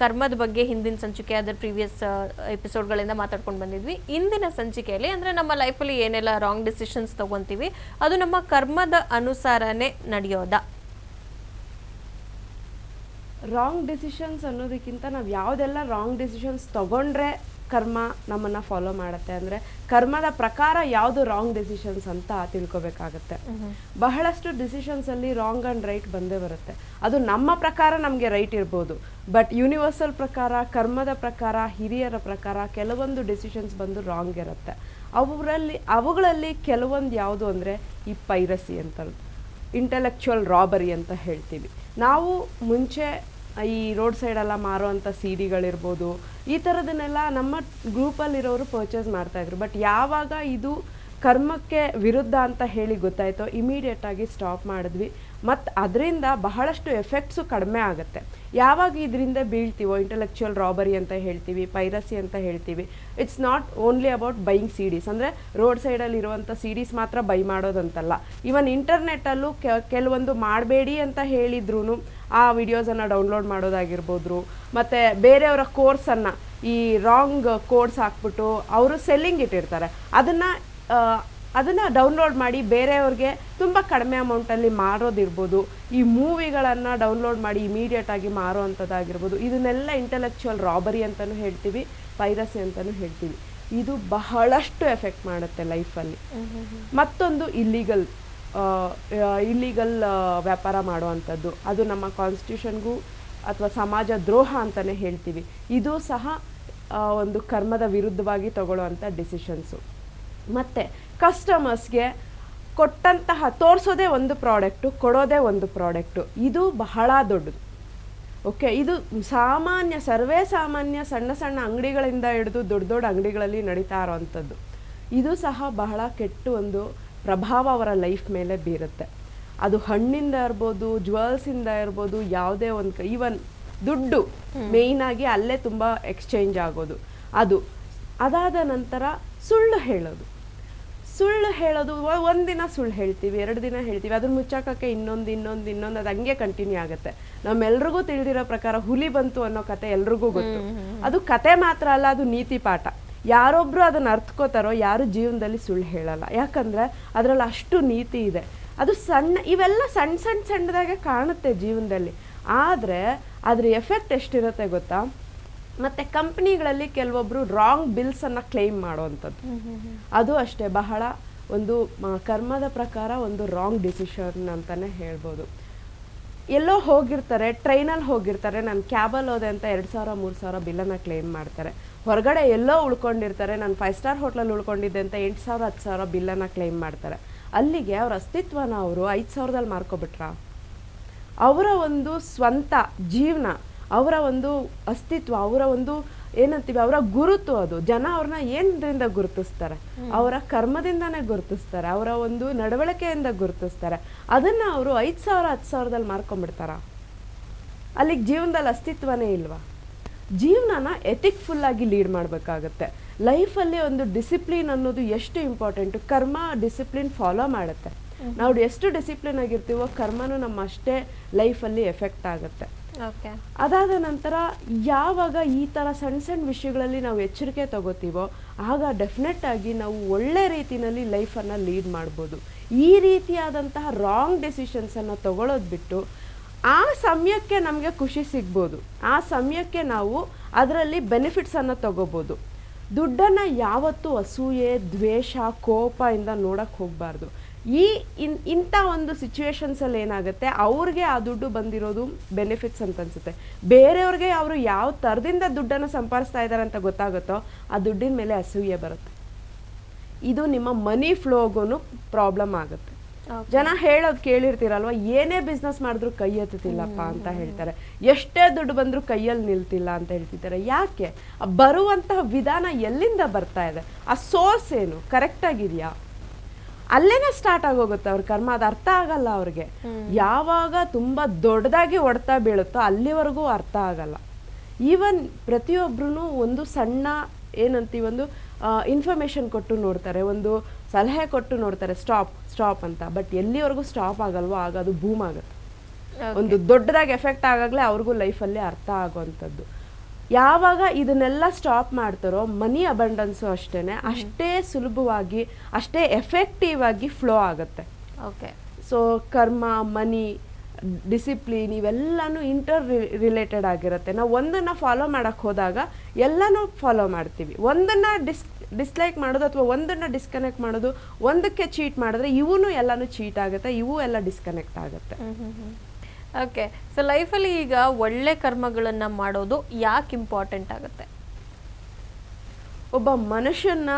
ಕರ್ಮದ ಬಗ್ಗೆ ಹಿಂದಿನ ಸಂಚಿಕೆ ಅದರ ಪ್ರೀವಿಯಸ್ ಎಪಿಸೋಡ್ಗಳಿಂದ ಮಾತಾಡ್ಕೊಂಡು ಬಂದಿದ್ವಿ. ಇಂದಿನ ಸಂಚಿಕೆಯಲ್ಲಿ ಅಂದರೆ ನಮ್ಮ ಲೈಫಲ್ಲಿ ಏನೆಲ್ಲ ರಾಂಗ್ ಡಿಸಿಷನ್ಸ್ ತಗೊಂತೀವಿ, ಅದು ನಮ್ಮ ಕರ್ಮದ ಅನುಸಾರನೇ ನಡೆಯೋದಾ. ರಾಂಗ್ ಡಿಸಿಷನ್ಸ್ ಅನ್ನೋದಕ್ಕಿಂತ ನಾವು ಯಾವುದೆಲ್ಲ ರಾಂಗ್ ಡಿಸಿಷನ್ಸ್ ತಗೊಂಡ್ರೆ ಕರ್ಮ ನಮ್ಮನ್ನ ಫಾಲೋ ಮಾಡುತ್ತೆ ಅಂದ್ರೆ ಕರ್ಮದ ಪ್ರಕಾರ ಯಾವುದು ರಾಂಗ್ ಡಿಸಿಷನ್ಸ್ ಅಂತ ತಿಳ್ಕೊಬೇಕಾಗತ್ತೆ. ಬಹಳಷ್ಟು ಡಿಸಿಷನ್ಸ್ ಅಲ್ಲಿ ರಾಂಗ್ ಅಂಡ್ ರೈಟ್ ಬಂದೇ ಬರುತ್ತೆ. ಅದು ನಮ್ಮ ಪ್ರಕಾರ ನಮಗೆ ರೈಟ್ ಇರ್ಬೋದು. ಬಟ್ ಯೂನಿವರ್ಸಲ್ ಪ್ರಕಾರ ಕರ್ಮದ ಪ್ರಕಾರ ಹಿರಿಯರ ಪ್ರಕಾರ ಕೆಲವೊಂದು ಡಿಸಿಷನ್ಸ್ ಬಂದು ರಾಂಗ್ ಇರುತ್ತೆ. ಅವರಲ್ಲಿ ಅವುಗಳಲ್ಲಿ ಕೆಲವೊಂದು ಯಾವುದು ಅಂದರೆ ಈ ಪೈರಸಿ ಅಂತ ಇಂಟೆಲೆಕ್ಚುವಲ್ ರಾಬರಿ ಅಂತ ಹೇಳ್ತೀವಿ. ನಾವು ಮುಂಚೆ ಈ ರೋಡ್ ಸೈಡೆಲ್ಲ ಮಾರುವಂಥ ಸಿ ಡಿಗಳಿರ್ಬೋದು ಈ ಥರದನ್ನೆಲ್ಲ ನಮ್ಮ ಗ್ರೂಪಲ್ಲಿರೋರು ಪರ್ಚೇಸ್ ಮಾಡ್ತಾಯಿದ್ರು ಬಟ್ ಯಾವಾಗ ಇದು ಕರ್ಮಕ್ಕೆ ವಿರುದ್ಧ ಅಂತ ಹೇಳಿ ಗೊತ್ತಾಯ್ತೋ ಇಮಿಡಿಯೇಟಾಗಿ ಸ್ಟಾಪ್ ಮಾಡಿದ್ವಿ. ಮತ್ತು ಅದರಿಂದ ಬಹಳಷ್ಟು ಎಫೆಕ್ಟ್ಸು ಕಡಿಮೆ ಆಗುತ್ತೆ. ಯಾವಾಗ ಇದರಿಂದ ಬೀಳ್ತೀವೋ ಇಂಟಲೆಕ್ಚುಯಲ್ ರಾಬರಿ ಅಂತ ಹೇಳ್ತೀವಿ ಪೈರಸಿ ಅಂತ ಹೇಳ್ತೀವಿ it's not only about buying CDs ಅಂದರೆ ರೋಡ್ ಸೈಡಲ್ಲಿ ಇರುವಂಥ ಸಿ ಡಿಸ್ ಮಾತ್ರ ಬೈ ಮಾಡೋದಂತಲ್ಲ. ಈವನ್ ಇಂಟರ್ನೆಟ್ಟಲ್ಲೂ ಕೆಲವೊಂದು ಮಾಡಬೇಡಿ ಅಂತ ಹೇಳಿದ್ರು ಆ ವಿಡಿಯೋಸನ್ನು ಡೌನ್ಲೋಡ್ ಮಾಡೋದಾಗಿರ್ಬೋದು ಮತ್ತು ಬೇರೆಯವರ ಕೋರ್ಸನ್ನು ಈ ರಾಂಗ್ ಕೋರ್ಸ್ ಹಾಕ್ಬಿಟ್ಟು ಅವರು ಸೆಲ್ಲಿಂಗ್ ಇಟ್ಟಿರ್ತಾರೆ. ಅದನ್ನು ಅದನ್ನು ಡೌನ್ಲೋಡ್ ಮಾಡಿ ಬೇರೆಯವ್ರಿಗೆ ತುಂಬ ಕಡಿಮೆ ಅಮೌಂಟಲ್ಲಿ ಮಾರೋದಿರ್ಬೋದು. ಈ ಮೂವಿಗಳನ್ನು ಡೌನ್ಲೋಡ್ ಮಾಡಿ ಇಮಿಡಿಯೇಟಾಗಿ ಮಾರೋ ಅಂಥದ್ದಾಗಿರ್ಬೋದು ಇದನ್ನೆಲ್ಲ ಇಂಟೆಲೆಕ್ಚುವಲ್ ರಾಬರಿ ಅಂತಲೂ ಹೇಳ್ತೀವಿ ಪೈರಸಿ ಅಂತಲೂ ಹೇಳ್ತೀವಿ. ಇದು ಬಹಳಷ್ಟು ಎಫೆಕ್ಟ್ ಮಾಡುತ್ತೆ ಲೈಫಲ್ಲಿ ಮತ್ತೊಂದು ಇಲ್ಲಿಗಲ್ ಇಲ್ಲಿಗಲ್ ವ್ಯಾಪಾರ ಮಾಡುವಂಥದ್ದು. ಅದು ನಮ್ಮ ಕಾನ್ಸ್ಟಿಟ್ಯೂಷನ್ಗೂ ಅಥವಾ ಸಮಾಜ ದ್ರೋಹ ಅಂತಲೇ ಹೇಳ್ತೀವಿ. ಇದು ಸಹ ಒಂದು ಕರ್ಮದ ವಿರುದ್ಧವಾಗಿ ತಗೊಳ್ಳುವಂಥ ಡಿಸಿಷನ್ಸು ಮತ್ತು ಕಸ್ಟಮರ್ಸ್ಗೆ ಕೊಟ್ಟಂತಹ, ತೋರಿಸೋದೇ ಒಂದು ಪ್ರಾಡಕ್ಟು ಕೊಡೋದೇ ಒಂದು ಪ್ರಾಡಕ್ಟು ಇದು ಬಹಳ ದೊಡ್ಡದು. ಓಕೆ, ಇದು ಸಾಮಾನ್ಯ, ಸರ್ವೇ ಸಾಮಾನ್ಯ ಸಣ್ಣ ಸಣ್ಣ ಅಂಗಡಿಗಳಿಂದ ಹಿಡಿದು ದೊಡ್ಡ ದೊಡ್ಡ ಅಂಗಡಿಗಳಲ್ಲಿ ನಡೀತಾ ಇರೋವಂಥದ್ದು. ಇದು ಸಹ ಬಹಳ ಕೆಟ್ಟ ಒಂದು ಪ್ರಭಾವ ಅವರ ಲೈಫ್ ಮೇಲೆ ಬೀರುತ್ತೆ. ಅದು ಹಣ್ಣಿಂದ ಇರ್ಬೋದು ಜ್ಯುವೆಲ್ಸಿಂದ ಇರ್ಬೋದು ಯಾವುದೇ ಒಂದು ಈವನ್ ದುಡ್ಡು ಮೇಯ್ನಾಗಿ ಅಲ್ಲೇ ತುಂಬ ಎಕ್ಸ್ಚೇಂಜ್ ಆಗೋದು. ಅದು ಅದಾದ ನಂತರ ಸುಳ್ಳು ಹೇಳೋದು. ಸುಳ್ಳು ಹೇಳೋದು ಒಂದಿನ ಸುಳ್ಳು ಹೇಳ್ತೀವಿ ಎರಡು ದಿನ ಹೇಳ್ತೀವಿ ಅದನ್ನ ಮುಚ್ಚಾಕಕ್ಕೆ ಇನ್ನೊಂದು ಇನ್ನೊಂದು ಇನ್ನೊಂದು ಅದು ಹಂಗೆ ಕಂಟಿನ್ಯೂ ಆಗುತ್ತೆ. ನಮ್ಮೆಲ್ರಿಗೂ ತಿಳಿದಿರೋ ಪ್ರಕಾರ ಹುಲಿ ಬಂತು ಅನ್ನೋ ಕತೆ ಎಲ್ರಿಗೂ ಗೊತ್ತು. ಅದು ಕತೆ ಮಾತ್ರ ಅಲ್ಲ ಅದು ನೀತಿ ಪಾಠ. ಯಾರೊಬ್ರು ಅದನ್ನ ಅರ್ಥಕೋತಾರೋ ಯಾರು ಜೀವನದಲ್ಲಿ ಸುಳ್ಳು ಹೇಳಲ್ಲ. ಯಾಕಂದರೆ ಅದರಲ್ಲಿ ಅಷ್ಟು ನೀತಿ ಇದೆ. ಅದು ಸಣ್ಣ ಇವೆಲ್ಲ ಸಣ್ಣ ಸಣ್ಣ ಸಣ್ಣದಾಗೆ ಕಾಣುತ್ತೆ ಜೀವನದಲ್ಲಿ. ಆದರೆ ಅದ್ರ ಎಫೆಕ್ಟ್ ಎಷ್ಟಿರುತ್ತೆ ಗೊತ್ತಾ? ಮತ್ತು ಕಂಪ್ನಿಗಳಲ್ಲಿ ಕೆಲವೊಬ್ಬರು ರಾಂಗ್ ಬಿಲ್ಸನ್ನು ಕ್ಲೈಮ್ ಮಾಡುವಂಥದ್ದು. ಅದು ಅಷ್ಟೇ ಬಹಳ ಒಂದು ಕರ್ಮದ ಪ್ರಕಾರ ಒಂದು ರಾಂಗ್ ಡಿಸಿಷನ್ ಅಂತಲೇ ಹೇಳ್ಬೋದು. ಎಲ್ಲೋ ಹೋಗಿರ್ತಾರೆ ಟ್ರೈನಲ್ಲಿ ಹೋಗಿರ್ತಾರೆ ನಾನು ಕ್ಯಾಬಲ್ಲಿ ಹೋದೆ ಅಂತ ಎರಡು ಸಾವಿರ ಮೂರು ಸಾವಿರ ಬಿಲ್ಲನ್ನು ಕ್ಲೈಮ್ ಮಾಡ್ತಾರೆ. ಹೊರಗಡೆ ಎಲ್ಲೋ ಉಳ್ಕೊಂಡಿರ್ತಾರೆ ನಾನು ಫೈವ್ ಸ್ಟಾರ್ ಹೋಟ್ಲಲ್ಲಿ ಉಳ್ಕೊಂಡಿದ್ದೆ ಅಂತ ಎಂಟು ಸಾವಿರ ಹತ್ತು ಸಾವಿರ ಬಿಲ್ಲನ್ನು ಕ್ಲೈಮ್ ಮಾಡ್ತಾರೆ. ಅಲ್ಲಿಗೆ ಅವ್ರ ಅಸ್ತಿತ್ವನ ಅವರು ಐದು ಸಾವಿರದಲ್ಲಿ ಮಾರ್ಕೊಬಿಟ್ರ? ಅವರ ಒಂದು ಸ್ವಂತ ಜೀವನ ಅವರ ಒಂದು ಅಸ್ತಿತ್ವ ಅವರ ಒಂದು ಏನಂತೀವಿ ಅವರ ಗುರುತು ಅದು. ಜನ ಅವ್ರನ್ನ ಏನರಿಂದ ಗುರುತಿಸ್ತಾರೆ? ಅವರ ಕರ್ಮದಿಂದನೇ ಗುರುತಿಸ್ತಾರೆ ಅವರ ಒಂದು ನಡವಳಿಕೆಯಿಂದ ಗುರುತಿಸ್ತಾರೆ. ಅದನ್ನ ಅವರು ಐದು ಸಾವಿರ ಹತ್ತು ಸಾವಿರದಲ್ಲಿ ಮಾರ್ಕೊಂಡ್ಬಿಡ್ತಾರ ಅಲ್ಲಿಗೆ ಜೀವನದಲ್ಲಿ ಅಸ್ತಿತ್ವನೇ ಇಲ್ವಾ? ಜೀವನನ ಎಥಿಕ್ ಫುಲ್ ಆಗಿ ಲೀಡ್ ಮಾಡಬೇಕಾಗತ್ತೆ. ಲೈಫಲ್ಲಿ ಒಂದು ಡಿಸಿಪ್ಲಿನ್ ಅನ್ನೋದು ಎಷ್ಟು ಇಂಪಾರ್ಟೆಂಟು ಕರ್ಮ ಡಿಸಿಪ್ಲಿನ್ ಫಾಲೋ ಮಾಡುತ್ತೆ. ನಾವು ಎಷ್ಟು ಡಿಸಿಪ್ಲಿನ್ ಆಗಿರ್ತೀವೋ ಕರ್ಮನೂ ನಮ್ಮ ಅಷ್ಟೇ ಲೈಫಲ್ಲಿ ಎಫೆಕ್ಟ್ ಆಗುತ್ತೆ. ಓಕೆ ಅದಾದ ನಂತರ ಯಾವಾಗ ಈ ಥರ ಸಣ್ಣ ಸಣ್ಣ ವಿಷಯಗಳಲ್ಲಿ ನಾವು ಎಚ್ಚರಿಕೆ ತಗೋತೀವೋ ಆಗ ಡೆಫಿನೆಟ್ ಆಗಿ ನಾವು ಒಳ್ಳೆ ರೀತಿಯಲ್ಲಿ ಲೈಫನ್ನು ಲೀಡ್ ಮಾಡ್ಬೋದು. ಈ ರೀತಿಯಾದಂತಹ ರಾಂಗ್ ಡೆಸಿಷನ್ಸನ್ನು ತಗೊಳ್ಳೋದು ಬಿಟ್ಟು ಆ ಸಮಯಕ್ಕೆ ನಮಗೆ ಖುಷಿ ಸಿಗ್ಬೋದು. ಆ ಸಮಯಕ್ಕೆ ನಾವು ಅದರಲ್ಲಿ ಬೆನಿಫಿಟ್ಸನ್ನು ತಗೋಬೋದು. ದುಡ್ಡನ್ನು ಯಾವತ್ತೂ ಅಸೂಯೆ, ದ್ವೇಷ, ಕೋಪ ಇಂದ ನೋಡಕ್ಕೆ ಹೋಗಬಾರ್ದು. ಈ ಇನ್, ಇಂಥ ಒಂದು ಸಿಚುವೇಶನ್ಸಲ್ಲಿ ಏನಾಗುತ್ತೆ, ಅವ್ರಿಗೆ ಆ ದುಡ್ಡು ಬಂದಿರೋದು ಬೆನಿಫಿಟ್ಸ್ ಅಂತ ಅನಿಸುತ್ತೆ. ಬೇರೆಯವ್ರಿಗೆ ಅವರು ಯಾವ ಥರದಿಂದ ದುಡ್ಡನ್ನು ಸಂಪಾದಿಸ್ತಾ ಇದ್ದಾರೆ ಅಂತ ಗೊತ್ತಾಗುತ್ತೋ, ಆ ದುಡ್ಡಿನ ಮೇಲೆ ಅಸೂಯೆ ಬರುತ್ತೆ. ಇದು ನಿಮ್ಮ ಮನಿ ಫ್ಲೋಗೂ ಪ್ರಾಬ್ಲಮ್ ಆಗುತ್ತೆ. ಜನ ಹೇಳೋದು ಕೇಳಿರ್ತೀರಲ್ವ ಏನೇ ಬಿಸ್ನೆಸ್ ಮಾಡಿದ್ರು ಕೈ ಎತ್ತುತ್ತಿಲ್ಲಪ್ಪ ಅಂತ ಹೇಳ್ತಾರೆ. ಎಷ್ಟೇ ದುಡ್ಡು ಬಂದರೂ ಕೈಯಲ್ಲಿ ನಿಲ್ತಿಲ್ಲ ಅಂತ ಹೇಳ್ತಿದ್ದಾರೆ. ಯಾಕೆ? ಬರುವಂತಹ ವಿಧಾನ ಎಲ್ಲಿಂದ ಬರ್ತಾ ಇದೆ? ಆ ಸೋರ್ಸ್ ಏನು? ಕರೆಕ್ಟಾಗಿದೆಯಾ ಅಲ್ಲೇನೆ ಸ್ಟಾರ್ಟ್ ಆಗೋಗುತ್ತೆ ಅವ್ರ ಕರ್ಮ ಅದು ಅರ್ಥ ಆಗಲ್ಲ ಅವ್ರಿಗೆ. ಯಾವಾಗ ತುಂಬಾ ದೊಡ್ಡದಾಗಿ ಹೊಡ್ತಾ ಬೀಳುತ್ತೋ ಅಲ್ಲಿವರೆಗೂ ಅರ್ಥ ಆಗಲ್ಲ. ಈವನ್ ಪ್ರತಿಯೊಬ್ಬರೂ ಒಂದು ಸಣ್ಣ ಏನಂತೀವಿ ಒಂದು ಇನ್ಫಾರ್ಮೇಷನ್ ಕೊಟ್ಟು ನೋಡ್ತಾರೆ. ಒಂದು ಸಲಹೆ ಕೊಟ್ಟು ನೋಡ್ತಾರೆ ಸ್ಟಾಪ್ ಸ್ಟಾಪ್ ಅಂತ. ಬಟ್ ಎಲ್ಲಿವರೆಗೂ ಸ್ಟಾಪ್ ಆಗಲ್ವೋ ಆಗ ಅದು ಬೂಮ್ ಆಗುತ್ತೆ. ಒಂದು ದೊಡ್ಡದಾಗಿ ಎಫೆಕ್ಟ್ ಆಗಾಗಲೇ ಅವ್ರಿಗೂ ಲೈಫಲ್ಲಿ ಅರ್ಥ ಆಗೋವಂಥದ್ದು ಯಾವಾಗ ಇದನ್ನೆಲ್ಲ ಸ್ಟಾಪ್ ಮಾಡ್ತಾರೋ ಮನಿ ಅಬಂಡನ್ಸು ಅಷ್ಟೇ ಅಷ್ಟೇ ಸುಲಭವಾಗಿ ಅಷ್ಟೇ ಎಫೆಕ್ಟಿವ್ ಆಗಿ ಫ್ಲೋ ಆಗುತ್ತೆ. Okay so karma money discipline ಇವೆಲ್ಲನೂ ಇಂಟರ್ ರಿಲೇಟೆಡ್ ಆಗಿರುತ್ತೆ. ನಾವು ಒಂದನ್ನು ಫಾಲೋ ಮಾಡೋಕ್ಕೆ ಹೋದಾಗ ಎಲ್ಲನೂ ಫಾಲೋ ಮಾಡ್ತೀವಿ. ಒಂದನ್ನು ಡಿಸ್ ಡಿಸ್ಲೈಕ್ ಮಾಡೋದು ಅಥವಾ ಒಂದನ್ನು ಡಿಸ್ಕನೆಕ್ಟ್ ಮಾಡೋದು ಒಂದಕ್ಕೆ ಚೀಟ್ ಮಾಡಿದ್ರೆ ಇವೂ ಎಲ್ಲನೂ ಚೀಟ್ ಆಗುತ್ತೆ ಇವು ಎಲ್ಲ ಡಿಸ್ಕನೆಕ್ಟ್ ಆಗುತ್ತೆ. ಓಕೆ ಸೊ ಲೈಫಲ್ಲಿ ಈಗ ಒಳ್ಳೆ ಕರ್ಮಗಳನ್ನು ಮಾಡೋದು ಯಾಕೆ ಇಂಪಾರ್ಟೆಂಟ್ ಆಗುತ್ತೆ? ಒಬ್ಬ ಮನುಷ್ಯನ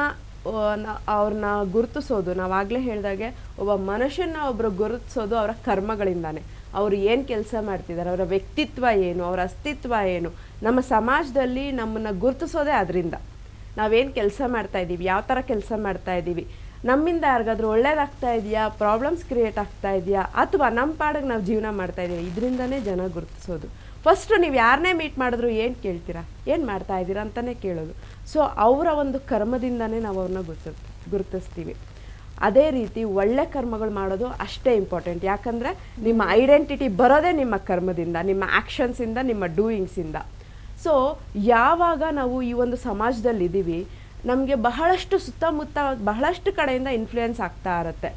ಅವ್ರನ್ನ ಗುರುತಿಸೋದು. ನಾವಾಗಲೇ ಹೇಳಿದಾಗೆ ಒಬ್ಬ ಮನುಷ್ಯನ ಒಬ್ಬರು ಗುರುತಿಸೋದು ಅವರ ಕರ್ಮಗಳಿಂದಾನೆ. ಅವರು ಏನು ಕೆಲಸ ಮಾಡ್ತಿದ್ದಾರೆ ಅವರ ವ್ಯಕ್ತಿತ್ವ ಏನು, ಅವರ ಅಸ್ತಿತ್ವ ಏನು, ನಮ್ಮ ಸಮಾಜದಲ್ಲಿ ನಮ್ಮನ್ನು ಗುರುತಿಸೋದೇ ಅದರಿಂದ. ನಾವೇನು ಕೆಲಸ ಮಾಡ್ತಾ ಇದ್ದೀವಿ ಯಾವ ಥರ ಕೆಲಸ ಮಾಡ್ತಾ ಇದ್ದೀವಿ ನಮ್ಮಿಂದ ಯಾರಿಗಾದ್ರೂ ಒಳ್ಳೇದಾಗ್ತಾ ಇದೆಯಾ ಪ್ರಾಬ್ಲಮ್ಸ್ ಕ್ರಿಯೇಟ್ ಆಗ್ತಾ ಇದೆಯಾ, ಅಥವಾ ನಮ್ಮ ಪಾಡಿಗೆ ನಾವು ಜೀವನ ಮಾಡ್ತಾ ಇದೀವಿ, ಇದರಿಂದನೇ ಜನ ಗುರುತಿಸೋದು. ಫಸ್ಟು ನೀವು ಯಾರನ್ನೇ ಮೀಟ್ ಮಾಡಿದ್ರು ಏನು ಕೇಳ್ತೀರಾ, ಏನು ಮಾಡ್ತಾ ಇದ್ದೀರಾ ಅಂತಲೇ ಕೇಳೋದು. ಸೊ ಅವರ ಒಂದು ಕರ್ಮದಿಂದನೇ ನಾವು ಅವ್ರನ್ನ ಗುರುತ ಗುರುತಿಸ್ತೀವಿ. ಅದೇ ರೀತಿ ಒಳ್ಳೆ ಕರ್ಮಗಳು ಮಾಡೋದು ಅಷ್ಟೇ ಇಂಪಾರ್ಟೆಂಟ್ ಯಾಕಂದರೆ ನಿಮ್ಮ ಐಡೆಂಟಿಟಿ ಬರೋದೇ ನಿಮ್ಮ ಕರ್ಮದಿಂದ, ನಿಮ್ಮ ಆ್ಯಕ್ಷನ್ಸಿಂದ ನಿಮ್ಮ ಡೂಯಿಂಗ್ಸಿಂದ ಸೊ ಯಾವಾಗ ನಾವು ಈ ಒಂದು ಸಮಾಜದಲ್ಲಿ ಇದ್ದೀವಿ ನಮಗೆ ಬಹಳಷ್ಟು ಸುತ್ತಮುತ್ತ, ಬಹಳಷ್ಟು ಕಡೆಯಿಂದ ಇನ್ಫ್ಲೂಯೆನ್ಸ್ ಆಗ್ತಾ ಇರುತ್ತೆ.